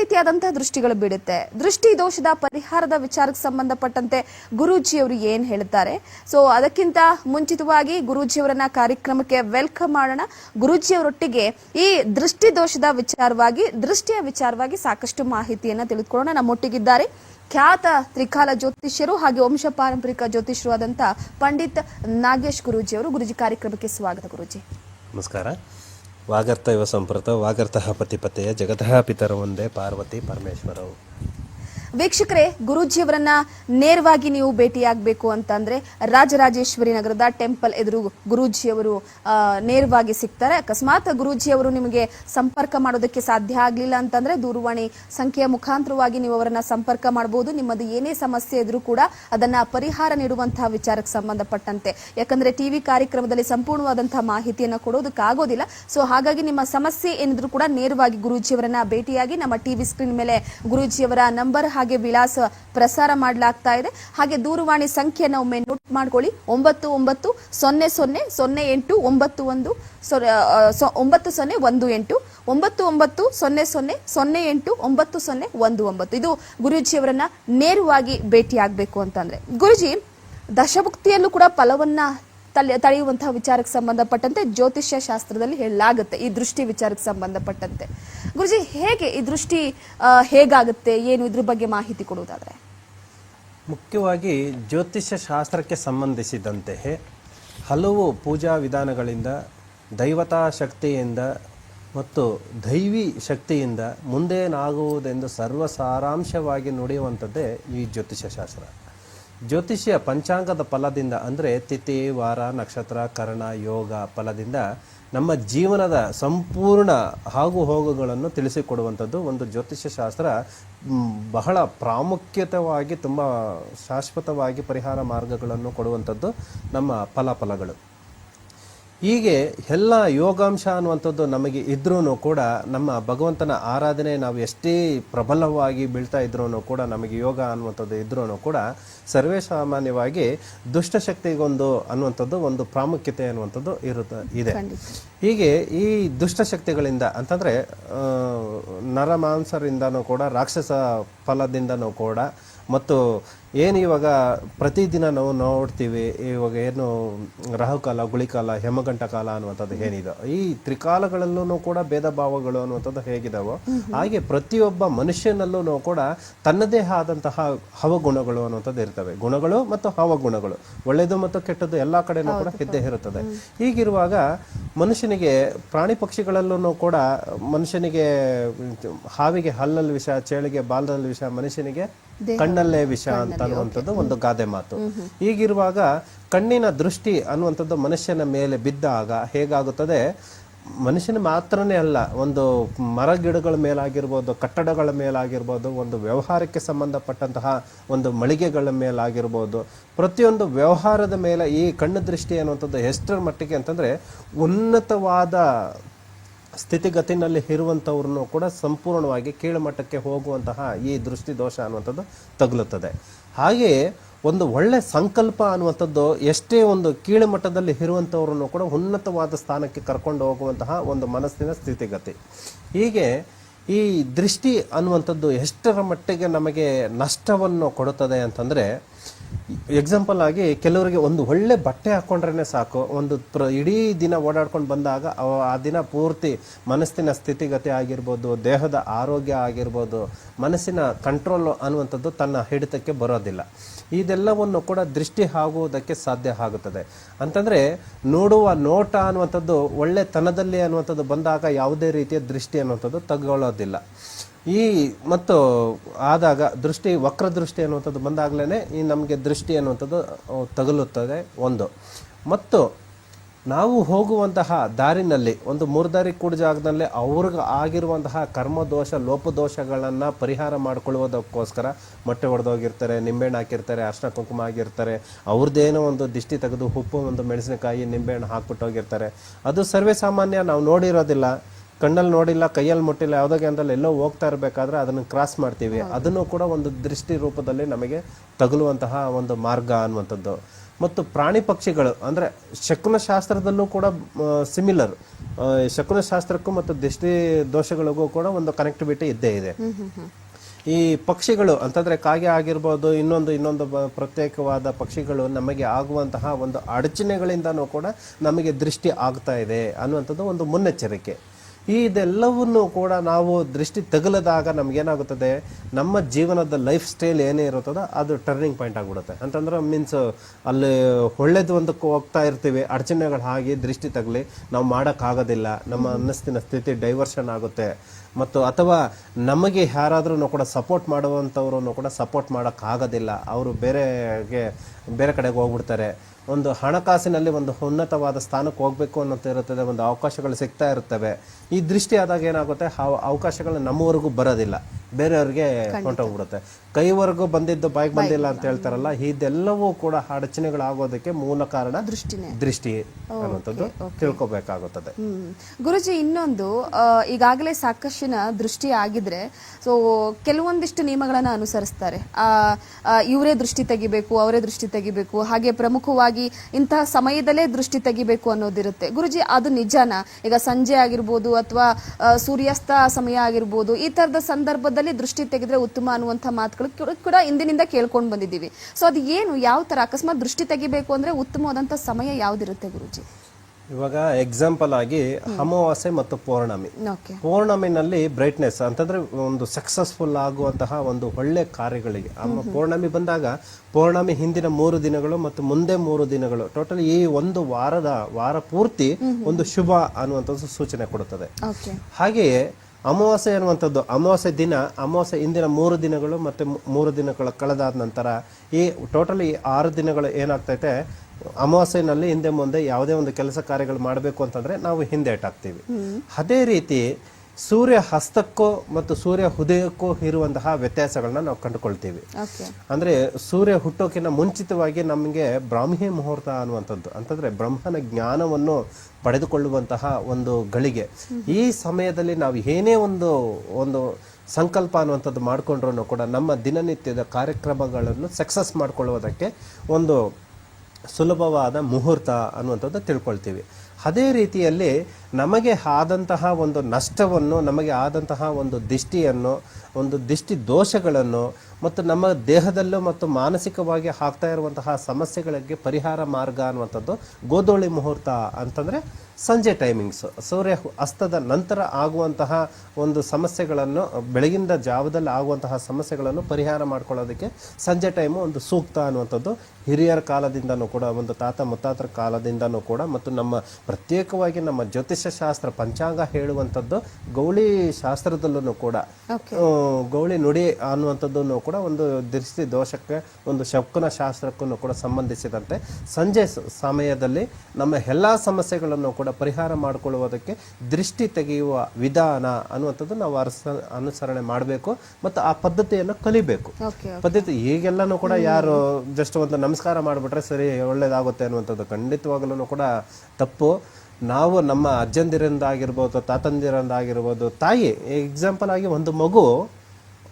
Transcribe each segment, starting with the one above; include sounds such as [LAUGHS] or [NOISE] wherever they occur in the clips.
ರೀತಿಯಾದಂತಹ ದೃಷ್ಟಿಗಳು ಬಿಡುತ್ತೆ ದೃಷ್ಟಿ ದೋಷದ ಪರಿಹಾರದ ವಿಚಾರಕ್ಕೆ ಸಂಬಂಧಪಟ್ಟಂತೆ ಗುರೂಜಿಯವರು ಏನ್ ಹೇಳ್ತಾರೆ? ಸೊ ಅದಕ್ಕಿಂತ ಮುಂಚಿತವಾಗಿ ಗುರೂಜಿಯವರನ್ನ ಕಾರ್ಯಕ್ರಮಕ್ಕೆ ವೆಲ್ಕಮ್ ಮಾಡೋಣ. ಗುರೂಜಿಯವರೊಟ್ಟಿಗೆ ಈ ದೃಷ್ಟಿ ದೋಷದ ವಿಚಾರವಾಗಿ, ದೃಷ್ಟಿಯ ವಿಚಾರವಾಗಿ ಸಾಕಷ್ಟು ಮಾಹಿತಿಯನ್ನ ತಿಳಿದುಕೊಳ್ಳೋಣ. ನಮ್ಮೊಟ್ಟಿಗಿದ್ದಾರೆ ಖ್ಯಾತ ತ್ರಿಕಾಲ ಜ್ಯೋತಿಷ್ಯರು ಹಾಗೆ ವಂಶ ಪಾರಂಪರಿಕ ಜ್ಯೋತಿಷ್ಯರು ಆದಂತ ಪಂಡಿತ್ ನಾಗೇಶ್ ಗುರೂಜಿ ಅವರು ಗುರುಜಿ ಕಾರ್ಯಕ್ರಮಕ್ಕೆ ಸ್ವಾಗತ ಗುರುಜಿ. ನಮಸ್ಕಾರ. ವಾಗರ್ತ ಇವ ಸಂಪ್ರತ ವಾಗರ್ಥ ಪತಿಪತೆಯ ಜಗತಃ ಪಿತರ ಒಂದೇ ಪಾರ್ವತಿ ಪರಮೇಶ್ವರವು. ವೀಕ್ಷಕರೇ ಗುರೂಜಿಯವರನ್ನ ನೇರವಾಗಿ ನೀವು ಭೇಟಿಯಾಗಬೇಕು ಅಂತಂದ್ರೆ ರಾಜರಾಜೇಶ್ವರಿ ನಗರದ ಟೆಂಪಲ್ ಎದುರು ಗುರೂಜಿಯವರು ನೇರವಾಗಿ ಸಿಗ್ತಾರೆ. ಅಕಸ್ಮಾತ್ ಗುರೂಜಿಯವರು ನಿಮಗೆ ಸಂಪರ್ಕ ಮಾಡೋದಕ್ಕೆ ಸಾಧ್ಯ ಆಗಲಿಲ್ಲ ಅಂತಂದ್ರೆ ದೂರವಾಣಿ ಸಂಖ್ಯೆಯ ಮುಖಾಂತರವಾಗಿ ನೀವು ಅವರನ್ನ ಸಂಪರ್ಕ ಮಾಡಬಹುದು ನಿಮ್ಮದು ಏನೇ ಸಮಸ್ಯೆ ಇದ್ರೂ ಕೂಡ ಅದನ್ನ ಪರಿಹಾರ ನೀಡುವಂತಹ ವಿಚಾರಕ್ಕೆ ಸಂಬಂಧಪಟ್ಟಂತೆ. ಯಾಕಂದ್ರೆ ಟಿವಿ ಕಾರ್ಯಕ್ರಮದಲ್ಲಿ ಸಂಪೂರ್ಣವಾದಂತಹ ಮಾಹಿತಿಯನ್ನ ಕೊಡೋದಕ್ಕಾಗೋದಿಲ್ಲ ಸೊ ಹಾಗಾಗಿ ನಿಮ್ಮ ಸಮಸ್ಯೆ ಏನಿದ್ರು ಕೂಡ ನೇರವಾಗಿ ಗುರೂಜಿಯವರನ್ನ ಭೇಟಿಯಾಗಿ ನಮ್ಮ ಟಿವಿ ಸ್ಕ್ರೀನ್ ಮೇಲೆ ಗುರೂಜಿಯವರ ನಂಬರ್ ವಿಳಾಸ ಪ್ರಸಾರ ಮಾಡಲಾಗ್ತಾ ಇದೆ. ಹಾಗೆ ದೂರವಾಣಿ ಸಂಖ್ಯೆಯನ್ನು ಒಮ್ಮೆ ನೋಟ್ ಮಾಡ್ಕೊಳ್ಳಿ. ಒಂಬತ್ತು ಒಂಬತ್ತು ಸೊನ್ನೆ ಸೊನ್ನೆ ಸೊನ್ನೆ ಎಂಟು ಒಂಬತ್ತು ಒಂದು ಒಂಬತ್ತು ಸೊನ್ನೆ ಒಂದು ಎಂಟು ಒಂಬತ್ತು ಒಂಬತ್ತು ಸೊನ್ನೆ ಸೊನ್ನೆ ಸೊನ್ನೆ ಎಂಟು ಒಂಬತ್ತು ಸೊನ್ನೆ ಒಂದು ಒಂಬತ್ತು. ಇದು ಗುರೂಜಿಯವರನ್ನ ನೇರವಾಗಿ ಭೇಟಿಯಾಗಬೇಕು ಅಂತಂದ್ರೆ. ಗುರುಜಿ, ದಶಭುಕ್ತಿಯಲ್ಲೂ ಕೂಡ ಫಲವನ್ನ ತಲೆ ವಿಚಾರಕ್ಕೆ ಸಂಬಂಧಪಟ್ಟಂತೆ ಜ್ಯೋತಿಷ್ಯ ಶಾಸ್ತ್ರದಲ್ಲಿ ಹೇಳಲಾಗುತ್ತೆ ಈ ದೃಷ್ಟಿ ವಿಚಾರಕ್ಕೆ ಸಂಬಂಧಪಟ್ಟಂತೆ. ಗುರುಜಿ, ಹೇಗೆ ಈ ದೃಷ್ಟಿ ಹೇಗಾಗುತ್ತೆ? ಏನು ಇದ್ರ ಬಗ್ಗೆ ಮಾಹಿತಿ ಕೊಡುವುದಾದ್ರೆ? ಮುಖ್ಯವಾಗಿ ಜ್ಯೋತಿಷ್ಯ ಶಾಸ್ತ್ರಕ್ಕೆ ಸಂಬಂಧಿಸಿದಂತೆ ಹಲವು ಪೂಜಾ ವಿಧಾನಗಳಿಂದ, ದೈವತಾ ಶಕ್ತಿಯಿಂದ ಮತ್ತು ದೈವಿ ಶಕ್ತಿಯಿಂದ ಮುಂದೇನಾಗುವುದೆಂದು ಸರ್ವಸಾರಾಂಶವಾಗಿ ನುಡಿಯುವಂಥದ್ದೇ ಈ ಜ್ಯೋತಿಷ್ಯ ಶಾಸ್ತ್ರ. ಜ್ಯೋತಿಷ್ಯ ಪಂಚಾಂಗದ ಫಲದಿಂದ ಅಂದರೆ ತಿಥಿ, ವಾರ, ನಕ್ಷತ್ರ, ಕರ್ಣ, ಯೋಗ ಫಲದಿಂದ ನಮ್ಮ ಜೀವನದ ಸಂಪೂರ್ಣ ಹಾಗು ಹೋಗುಗಳನ್ನು ತಿಳಿಸಿಕೊಡುವಂಥದ್ದು ಒಂದು ಜ್ಯೋತಿಷ್ಯ ಶಾಸ್ತ್ರ. ಬಹಳ ಪ್ರಾಮುಖ್ಯತವಾಗಿ, ತುಂಬ ಶಾಶ್ವತವಾಗಿ ಪರಿಹಾರ ಮಾರ್ಗಗಳನ್ನು ಕೊಡುವಂಥದ್ದು ನಮ್ಮ ಫಲಾಫಲಗಳು. ಹೀಗೆ ಎಲ್ಲ ಯೋಗಾಂಶ ಅನ್ನುವಂಥದ್ದು ನಮಗೆ ಇದ್ರೂ ಕೂಡ ನಮ್ಮ ಭಗವಂತನ ಆರಾಧನೆ ನಾವು ಎಷ್ಟೇ ಪ್ರಬಲವಾಗಿ ಬೀಳ್ತಾ ಇದ್ರೂ ಕೂಡ ನಮಗೆ ಯೋಗ ಅನ್ನುವಂಥದ್ದು ಇದ್ರೂ ಕೂಡ ಸರ್ವೇ ಸಾಮಾನ್ಯವಾಗಿ ದುಷ್ಟಶಕ್ತಿಗೊಂದು ಅನ್ನುವಂಥದ್ದು ಒಂದು ಪ್ರಾಮುಖ್ಯತೆ ಅನ್ನುವಂಥದ್ದು ಇರುತ್ತೆ ಇದೆ. ಹೀಗೆ ಈ ದುಷ್ಟಶಕ್ತಿಗಳಿಂದ ಅಂತಂದರೆ ನರಮಾಂಸರಿಂದನೂ ಕೂಡ ರಾಕ್ಷಸ ಫಲದಿಂದನೂ ಕೂಡ ಮತ್ತು ಏನು ಇವಾಗ ಪ್ರತಿದಿನ ನಾವು ನೋಡ್ತೀವಿ ಇವಾಗ ಏನು ರಾಹುಕಾಲ ಗುಳಿಕಾಲ ಹೆಮಗಂಟ ಕಾಲ ಅನ್ನುವಂಥದ್ದು ಏನಿದೆ. ಈ ತ್ರಿಕಾಲಗಳಲ್ಲೂ ಕೂಡ ಭೇದ ಭಾವಗಳು ಅನ್ನುವಂಥದ್ದು ಹೇಗಿದಾವೋ ಹಾಗೆ ಪ್ರತಿಯೊಬ್ಬ ಮನುಷ್ಯನಲ್ಲೂ ಕೂಡ ತನ್ನದೇ ಆದಂತಹ ಹವಗುಣಗಳು ಅನ್ನುವಂಥದ್ದು ಇರ್ತವೆ. ಗುಣಗಳು ಮತ್ತು ಹವಗುಣಗಳು. ಒಳ್ಳೆಯದು ಮತ್ತು ಕೆಟ್ಟದ್ದು ಎಲ್ಲಾ ಕಡೆನೂ ಕೂಡ ಇದ್ದೇ ಇರುತ್ತದೆ. ಹೀಗಿರುವಾಗ ಮನುಷ್ಯನಿಗೆ ಪ್ರಾಣಿ ಪಕ್ಷಿಗಳಲ್ಲೂ ಕೂಡ ಮನುಷ್ಯನಿಗೆ ಹಾವಿಗೆ ಹಲ್ಲಲ್ಲಿ ವಿಷ ಚೇಳಿಗೆ ಬಾಲದಲ್ಲಿ ವಿಷ ಮನುಷ್ಯನಿಗೆ ಕಣ್ಣಲ್ಲೇ ವಿಷ ಅಂತ ಅನ್ನುವಂಥದ್ದು ಒಂದು ಗಾದೆ ಮಾತು. ಹೀಗಿರುವಾಗ ಕಣ್ಣಿನ ದೃಷ್ಟಿ ಅನ್ನುವಂಥದ್ದು ಮನುಷ್ಯನ ಮೇಲೆ ಬಿದ್ದಾಗ ಹೇಗಾಗುತ್ತದೆ? ಮನುಷ್ಯನ ಮಾತ್ರನೇ ಅಲ್ಲ ಒಂದು ಮರ ಗಿಡಗಳ ಮೇಲಾಗಿರ್ಬೋದು ಕಟ್ಟಡಗಳ ಮೇಲಾಗಿರ್ಬೋದು ಒಂದು ವ್ಯವಹಾರಕ್ಕೆ ಸಂಬಂಧಪಟ್ಟಂತಹ ಒಂದು ಮಳಿಗೆಗಳ ಮೇಲಾಗಿರ್ಬೋದು ಪ್ರತಿಯೊಂದು ವ್ಯವಹಾರದ ಮೇಲೆ ಈ ಕಣ್ಣು ದೃಷ್ಟಿ ಅನ್ನುವಂಥದ್ದು ಎಷ್ಟರ ಮಟ್ಟಿಗೆ ಅಂತಂದರೆ ಉನ್ನತವಾದ ಸ್ಥಿತಿಗತಿನಲ್ಲಿ ಇರುವಂಥವ್ರನ್ನು ಕೂಡ ಸಂಪೂರ್ಣವಾಗಿ ಕೀಳುಮಟ್ಟಕ್ಕೆ ಹೋಗುವಂತಹ ಈ ದೃಷ್ಟಿ ದೋಷ ಅನ್ನುವಂಥದ್ದು ತಗುಲುತ್ತದೆ. ಹಾಗೆಯೇ ಒಂದು ಒಳ್ಳೆ ಸಂಕಲ್ಪ ಅನ್ನುವಂಥದ್ದು ಎಷ್ಟೇ ಒಂದು ಕೀಳುಮಟ್ಟದಲ್ಲಿ ಇರುವಂಥವ್ರನ್ನು ಕೂಡ ಉನ್ನತವಾದ ಸ್ಥಾನಕ್ಕೆ ಕರ್ಕೊಂಡು ಹೋಗುವಂತಹ ಒಂದು ಮನಸ್ಸಿನ ಸ್ಥಿತಿಗತಿ. ಹೀಗೆ ಈ ದೃಷ್ಟಿ ಅನ್ನುವಂಥದ್ದು ಎಷ್ಟರ ಮಟ್ಟಿಗೆ ನಮಗೆ ನಷ್ಟವನ್ನು ಕೊಡುತ್ತದೆ ಅಂತಂದರೆ ಎಕ್ಸಾಂಪಲ್ ಆಗಿ ಕೆಲವರಿಗೆ ಒಂದು ಒಳ್ಳೆ ಬಟ್ಟೆ ಹಾಕ್ಕೊಂಡ್ರೇ ಸಾಕು. ಒಂದು ಪ್ರ ಇಡೀ ದಿನ ಓಡಾಡ್ಕೊಂಡು ಬಂದಾಗ ಆ ದಿನ ಪೂರ್ತಿ ಮನಸ್ಸಿನ ಸ್ಥಿತಿಗತಿ ಆಗಿರ್ಬೋದು, ದೇಹದ ಆರೋಗ್ಯ ಆಗಿರ್ಬೋದು, ಮನಸ್ಸಿನ ಕಂಟ್ರೋಲ್ ಅನ್ನುವಂಥದ್ದು ತನ್ನ ಹಿಡಿತಕ್ಕೆ ಬರೋದಿಲ್ಲ. ಇದೆಲ್ಲವನ್ನು ಕೂಡ ದೃಷ್ಟಿ ಆಗುವುದಕ್ಕೆ ಸಾಧ್ಯ ಆಗುತ್ತದೆ. ಅಂತಂದ್ರೆ, ನೋಡುವ ನೋಟ ಅನ್ನುವಂಥದ್ದು ಒಳ್ಳೆತನದಲ್ಲಿ ಅನ್ನುವಂಥದ್ದು ಬಂದಾಗ ಯಾವುದೇ ರೀತಿಯ ದೃಷ್ಟಿ ಅನ್ನುವಂಥದ್ದು ತಗೊಳ್ಳೋದಿಲ್ಲ. ಈ ಮತ್ತು ಆದಾಗ ದೃಷ್ಟಿ ವಕ್ರ ದೃಷ್ಟಿ ಅನ್ನುವಂಥದ್ದು ಬಂದಾಗಲೇ ಈ ನಮಗೆ ದೃಷ್ಟಿ ಅನ್ನುವಂಥದ್ದು ತಗಲುತ್ತದೆ ತಗುಲುತ್ತದೆ ಒಂದು. ಮತ್ತು ನಾವು ಹೋಗುವಂತಹ ದಾರಿನಲ್ಲಿ, ಒಂದು ಮೂರ್ದಾರಿ ಕೂಡ ಜಾಗದಲ್ಲಿ ಅವ್ರಿಗೆ ಆಗಿರುವಂತಹ ಕರ್ಮದೋಷ ಲೋಪದೋಷಗಳನ್ನು ಪರಿಹಾರ ಮಾಡಿಕೊಳ್ಳುವುದಕ್ಕೋಸ್ಕರ ಮೊಟ್ಟೆ ಹೊಡೆದೋಗಿರ್ತಾರೆ ನಿಂಬೆಹಣ್ಣು ಹಾಕಿರ್ತಾರೆ, ಅರ್ಶನ ಕುಂಕುಮ ಆಗಿರ್ತಾರೆ ಅವ್ರದ್ದೇನೋ ಒಂದು ದಿಷ್ಟಿ ತೆಗೆದು ಉಪ್ಪು, ಒಂದು ಮೆಣಸಿನಕಾಯಿ, ನಿಂಬೆಹಣ್ಣು ಹಾಕ್ಬಿಟ್ಟು ಹೋಗಿರ್ತಾರೆ ಅದು ಸರ್ವೇ ಸಾಮಾನ್ಯ, ನಾವು ನೋಡಿರೋದಿಲ್ಲ. ಕಣ್ಣಲ್ಲಿ ನೋಡಿಲ್ಲ, ಕೈಯಲ್ಲಿ ಮುಟ್ಟಿಲ್ಲ, ಯಾವುದೋ ಕೇಂದ್ರದಲ್ಲಿ ಎಲ್ಲೋ ಹೋಗ್ತಾ ಇರಬೇಕಾದ್ರೆ ಅದನ್ನು ಕ್ರಾಸ್ ಮಾಡ್ತೀವಿ. ಅದನ್ನು ಕೂಡ ಒಂದು ದೃಷ್ಟಿ ರೂಪದಲ್ಲಿ ನಮಗೆ ತಗುಲುವಂತಹ ಒಂದು ಮಾರ್ಗ ಅನ್ನುವಂಥದ್ದು. ಮತ್ತು ಪ್ರಾಣಿ ಪಕ್ಷಿಗಳು, ಅಂದರೆ ಶಕುನಶಾಸ್ತ್ರದಲ್ಲೂ ಕೂಡ ಸಿಮಿಲರ್ ಶಕುನಶಾಸ್ತ್ರಕ್ಕೂ ಮತ್ತು ದೃಷ್ಟಿ ದೋಷಗಳಿಗೂ ಕೂಡ ಒಂದು ಕನೆಕ್ಟಿವಿಟಿ ಇದ್ದೇ ಇದೆ. ಈ ಪಕ್ಷಿಗಳು ಅಂತಂದರೆ ಕಾಗೆ ಆಗಿರ್ಬೋದು, ಇನ್ನೊಂದು ಇನ್ನೊಂದು ಪ್ರತ್ಯೇಕವಾದ ಪಕ್ಷಿಗಳು ನಮಗೆ ಆಗುವಂತಹ ಒಂದು ಅಡಚಣೆಗಳಿಂದನೂ ಕೂಡ ನಮಗೆ ದೃಷ್ಟಿ ಆಗ್ತಾ ಇದೆ ಅನ್ನುವಂಥದ್ದು ಒಂದು ಮುನ್ನೆಚ್ಚರಿಕೆ. ಇದೆಲ್ಲವನ್ನು ಕೂಡ ನಾವು ದೃಷ್ಟಿ ತಗಲದಾಗ ನಮ್ಗೇನಾಗುತ್ತದೆ? ನಮ್ಮ ಜೀವನದ ಲೈಫ್ ಸ್ಟೈಲ್ ಏನೇ ಇರುತ್ತದೋ ಅದು ಟರ್ನಿಂಗ್ ಪಾಯಿಂಟ್ ಆಗಿಬಿಡುತ್ತೆ. ಅಂತಂದ್ರೆ ಮೀನ್ಸ್ ಅಲ್ಲಿ ಒಳ್ಳೇದು ಒಂದಕ್ಕೆ ಹೋಗ್ತಾ ಇರ್ತೀವಿ, ಅಡಚಣೆಗಳು ಆಗಿ ದೃಷ್ಟಿ ತಗಲಿ, ನಾವು ಮಾಡೋಕ್ಕಾಗೋದಿಲ್ಲ, ನಮ್ಮ ಅನ್ನಿಸ್ತಿನ ಸ್ಥಿತಿ ಡೈವರ್ಷನ್ ಆಗುತ್ತೆ. ಮತ್ತು ಅಥವಾ ನಮಗೆ ಯಾರಾದ್ರೂ ಕೂಡ ಸಪೋರ್ಟ್ ಮಾಡುವಂಥವ್ರು ಕೂಡ ಸಪೋರ್ಟ್ ಮಾಡೋಕ್ಕಾಗೋದಿಲ್ಲ, ಅವರು ಬೇರೆಗೆ, ಬೇರೆ ಕಡೆಗೆ ಹೋಗ್ಬಿಡ್ತಾರೆ. ಒಂದು ಹಣಕಾಸಿನಲ್ಲಿ ಒಂದು ಉನ್ನತವಾದ ಸ್ಥಾನಕ್ಕೆ ಹೋಗಬೇಕು ಅನ್ನೋದು ಇರುತ್ತದೆ ಒಂದು ಅವಕಾಶಗಳು ಸಿಗ್ತಾ ಇರ್ತವೆ ಈ ದೃಷ್ಟಿ ಆದಾಗ ಏನಾಗುತ್ತೆ ಅವಕಾಶಗಳು ನಮ್ಮವರೆಗೂ ಬರೋದಿಲ್ಲ. ಬೇರೆಯವ್ರಿಗೆ ಹೊಂಟೋಗ್ಬಿಡುತ್ತೆ ಕೈವರೆಗೂ ಬಂದಿದ್ದು ಬಾಯಿಗೆ ಬಂದಿಲ್ಲ ಅಂತ ಹೇಳ್ತಾರಲ್ಲ ಇದೆಲ್ಲವೂ ಕೂಡ ಅಡಚಣೆಗಳಾಗೋದಕ್ಕೆ ಮೂಲ ಕಾರಣ ದೃಷ್ಟಿ ದೃಷ್ಟಿ ಅನ್ನೋದು ತಿಳ್ಕೊಬೇಕಾಗುತ್ತದೆ. ಗುರುಜಿ ಇನ್ನೊಂದು ಈಗಾಗಲೇ ಸಾಕಷ್ಟಿನ ದೃಷ್ಟಿ ಆಗಿದ್ರೆ ಸೊ ಕೆಲವೊಂದಿಷ್ಟು ನಿಯಮಗಳನ್ನ ಅನುಸರಿಸ್ತಾರೆ. ಇವರೇ ದೃಷ್ಟಿ ತೆಗಿಬೇಕು ಅವರೇ ದೃಷ್ಟಿ ತೆಗಿಬೇಕು ಹಾಗೆ ಪ್ರಮುಖವಾಗಿ ಇಂತಹ ಸಮಯದಲ್ಲೇ ದೃಷ್ಟಿ ತೆಗಿಬೇಕು ಅನ್ನೋದಿರುತ್ತೆ. ಗುರುಜಿ, ಅದು ನಿಜಾನ. ಈಗ ಸಂಜೆ ಆಗಿರ್ಬೋದು ಅಥವಾ ಸೂರ್ಯಾಸ್ತ ಸಮಯ ಆಗಿರ್ಬೋದು, ಈ ತರದ ಸಂದರ್ಭದಲ್ಲಿ ದೃಷ್ಟಿ ತೆಗೆದ್ರೆ ಉತ್ತಮ ಅನ್ನುವಂಥ ಮಾತುಗಳು ಕೂಡ- ಇಂದಿನಿಂದ ಕೇಳ್ಕೊಂಡು ಬಂದಿದ್ದೀವಿ. ಸೊ ಅದು ಏನು, ಯಾವ ತರ ಅಕಸ್ಮಾತ್ ದೃಷ್ಟಿ ತೆಗಿಬೇಕು ಅಂದ್ರೆ ಉತ್ತಮವಾದಂತ ಸಮಯ ಯಾವ್ದಿರುತ್ತೆ ಗುರುಜಿ? ಇವಾಗ ಎಕ್ಸಾಂಪಲ್ ಆಗಿ ಅಮಾವಾಸ್ಯೆ ಮತ್ತು ಪೌರ್ಣಮಿ. ಪೌರ್ಣಮಿನಲ್ಲಿ ಬ್ರೈಟ್ನೆಸ್ ಅಂತಂದ್ರೆ ಒಂದು ಸಕ್ಸಸ್ಫುಲ್ ಆಗುವಂತಹ ಒಂದು ಒಳ್ಳೆ ಕಾರ್ಯಗಳಿಗೆ. ಪೌರ್ಣಮಿ ಬಂದಾಗ ಪೌರ್ಣಮಿ ಹಿಂದಿನ ಮೂರು ದಿನಗಳು ಮತ್ತು ಮುಂದೆ ಮೂರು ದಿನಗಳು ಟೋಟಲ್ ಈ ಒಂದು ವಾರದ ವಾರ ಪೂರ್ತಿ ಒಂದು ಶುಭ ಅನ್ನುವಂಥದ್ದು ಸೂಚನೆ ಕೊಡುತ್ತದೆ. ಹಾಗೆಯೇ ಅಮಾವಾಸ್ಯೆ ಅನ್ನುವಂಥದ್ದು ಅಮಾವಾಸ್ಯೆ ದಿನ ಅಮಾವಾಸ್ಯೆ ಇಂದಿನ ಮೂರು ದಿನಗಳು ಮತ್ತು ಮೂರು ದಿನಗಳ ಕಳೆದಾದ ನಂತರ ಈ ಟೋಟಲ್ ಈ ಆರು ದಿನಗಳು ಏನಾಗ್ತೈತೆ? ಅಮಾವಾಸ್ಯೆನಲ್ಲಿ ಹಿಂದೆ ಮುಂದೆ ಯಾವುದೇ ಒಂದು ಕೆಲಸ ಕಾರ್ಯಗಳು ಮಾಡಬೇಕು ಅಂತಂದರೆ ನಾವು ಹಿಂದೇಟಾಗ್ತೀವಿ ಅದೇ ರೀತಿ ಸೂರ್ಯ ಹಸ್ತಕ್ಕೋ ಮತ್ತು ಸೂರ್ಯ ಹೃದಯಕ್ಕೋ ಇರುವಂತಹ ವ್ಯತ್ಯಾಸಗಳನ್ನ ನಾವು ಕಂಡುಕೊಳ್ತೀವಿ. ಅಂದ್ರೆ ಸೂರ್ಯ ಹುಟ್ಟೋಕಿನ ಮುಂಚಿತವಾಗಿ ನಮಗೆ ಬ್ರಾಹ್ಮಿ ಮುಹೂರ್ತ ಅನ್ನುವಂಥದ್ದು ಅಂತಂದ್ರೆ ಬ್ರಹ್ಮನ ಜ್ಞಾನವನ್ನು ಪಡೆದುಕೊಳ್ಳುವಂತಹ ಒಂದು ಗಳಿಗೆ. ಈ ಸಮಯದಲ್ಲಿ ನಾವು ಏನೇ ಒಂದು ಒಂದು ಸಂಕಲ್ಪ ಅನ್ನುವಂಥದ್ದು ಮಾಡ್ಕೊಂಡ್ರೂ ಕೂಡ ನಮ್ಮ ದಿನನಿತ್ಯದ ಕಾರ್ಯಕ್ರಮಗಳನ್ನು ಸಕ್ಸಸ್ ಮಾಡಿಕೊಳ್ಳುವುದಕ್ಕೆ ಒಂದು ಸುಲಭವಾದ ಮುಹೂರ್ತ ಅನ್ನುವಂಥದ್ದು ತಿಳ್ಕೊಳ್ತೀವಿ. ಅದೇ ರೀತಿಯಲ್ಲಿ ನಮಗೆ ಆದಂತಹ ಒಂದು ನಷ್ಟವನ್ನು ನಮಗೆ ಆದಂತಹ ಒಂದು ದಿಷ್ಟಿಯನ್ನು ಒಂದು ದಿಷ್ಟಿ ದೋಷಗಳನ್ನು ಮತ್ತು ನಮ್ಮ ದೇಹದಲ್ಲೂ ಮತ್ತು ಮಾನಸಿಕವಾಗಿ ಆಗ್ತಾ ಇರುವಂತಹ ಸಮಸ್ಯೆಗಳಿಗೆ ಪರಿಹಾರ ಮಾರ್ಗ ಅನ್ನುವಂಥದ್ದು ಗೋಧೋಳಿ ಮುಹೂರ್ತ ಅಂತಂದರೆ ಸಂಜೆ ಟೈಮಿಂಗ್ಸ್ ಸೂರ್ಯ ಅಸ್ತದ ನಂತರ ಆಗುವಂತಹ ಒಂದು ಸಮಸ್ಯೆಗಳನ್ನು ಬೆಳಗಿಂದ ಜಾವದಲ್ಲಿ ಆಗುವಂತಹ ಸಮಸ್ಯೆಗಳನ್ನು ಪರಿಹಾರ ಮಾಡ್ಕೊಳ್ಳೋದಕ್ಕೆ ಸಂಜೆ ಟೈಮು ಒಂದು ಸೂಕ್ತ ಅನ್ನುವಂಥದ್ದು. ಹಿರಿಯರ ಕಾಲದಿಂದನೂ ಕೂಡ ಒಂದು ತಾತ ಮುತ್ತಾತರ ಕಾಲದಿಂದನೂ ಕೂಡ ಮತ್ತು ನಮ್ಮ ಪ್ರತ್ಯೇಕವಾಗಿ ನಮ್ಮ ಜ್ಯೋತಿಷ್ಯ ಶಾಸ್ತ್ರ ಪಂಚಾಂಗ ಹೇಳುವಂಥದ್ದು ಗೌಳಿ ಶಾಸ್ತ್ರದಲ್ಲೂ ಕೂಡ. ಗೌಳಿ ನುಡಿ ಅನ್ನುವಂಥದ್ದನ್ನು ಕೂಡ ಒಂದು ದೃಷ್ಟಿ ದೋಷಕ್ಕೆ ಒಂದು ಶಕುನ ಶಾಸ್ತ್ರಕ್ಕೂ ಕೂಡ ಸಂಬಂಧಿಸಿದಂತೆ ಸಂಜೆ ಸಮಯದಲ್ಲಿ ನಮ್ಮ ಎಲ್ಲ ಸಮಸ್ಯೆಗಳನ್ನು ಕೂಡ ಪರಿಹಾರ ಮಾಡಿಕೊಳ್ಳುವುದಕ್ಕೆ ದೃಷ್ಟಿ ತೆಗೆಯುವ ವಿಧಾನ ಅನ್ನುವಂಥದ್ದು ನಾವು ಅರಸ ಅನುಸರಣೆ ಮಾಡಬೇಕು ಮತ್ತು ಆ ಪದ್ಧತಿಯನ್ನು ಕಲಿಬೇಕು. ಓಕೆ ಪದ್ಧತಿ ಈಗೆಲ್ಲನೂ ಕೂಡ ಯಾರು ಜಸ್ಟ್ ಒಂದು ನಮಸ್ಕಾರ ಮಾಡಿಬಿಟ್ರೆ ಸರಿ ಒಳ್ಳೇದಾಗುತ್ತೆ ಅನ್ನುವಂಥದ್ದು ಖಂಡಿತವಾಗಲೂ ಕೂಡ ತಪ್ಪು. ನಾವು ನಮ್ಮ ಅಜ್ಜಂದಿರಿಂದ ಆಗಿರ್ಬೋದು ತಾತಂದಿರಿಂದ ಆಗಿರ್ಬೋದು ತಾಯಿ ಎಕ್ಸಾಂಪಲ್ ಆಗಿ ಒಂದು ಮಗು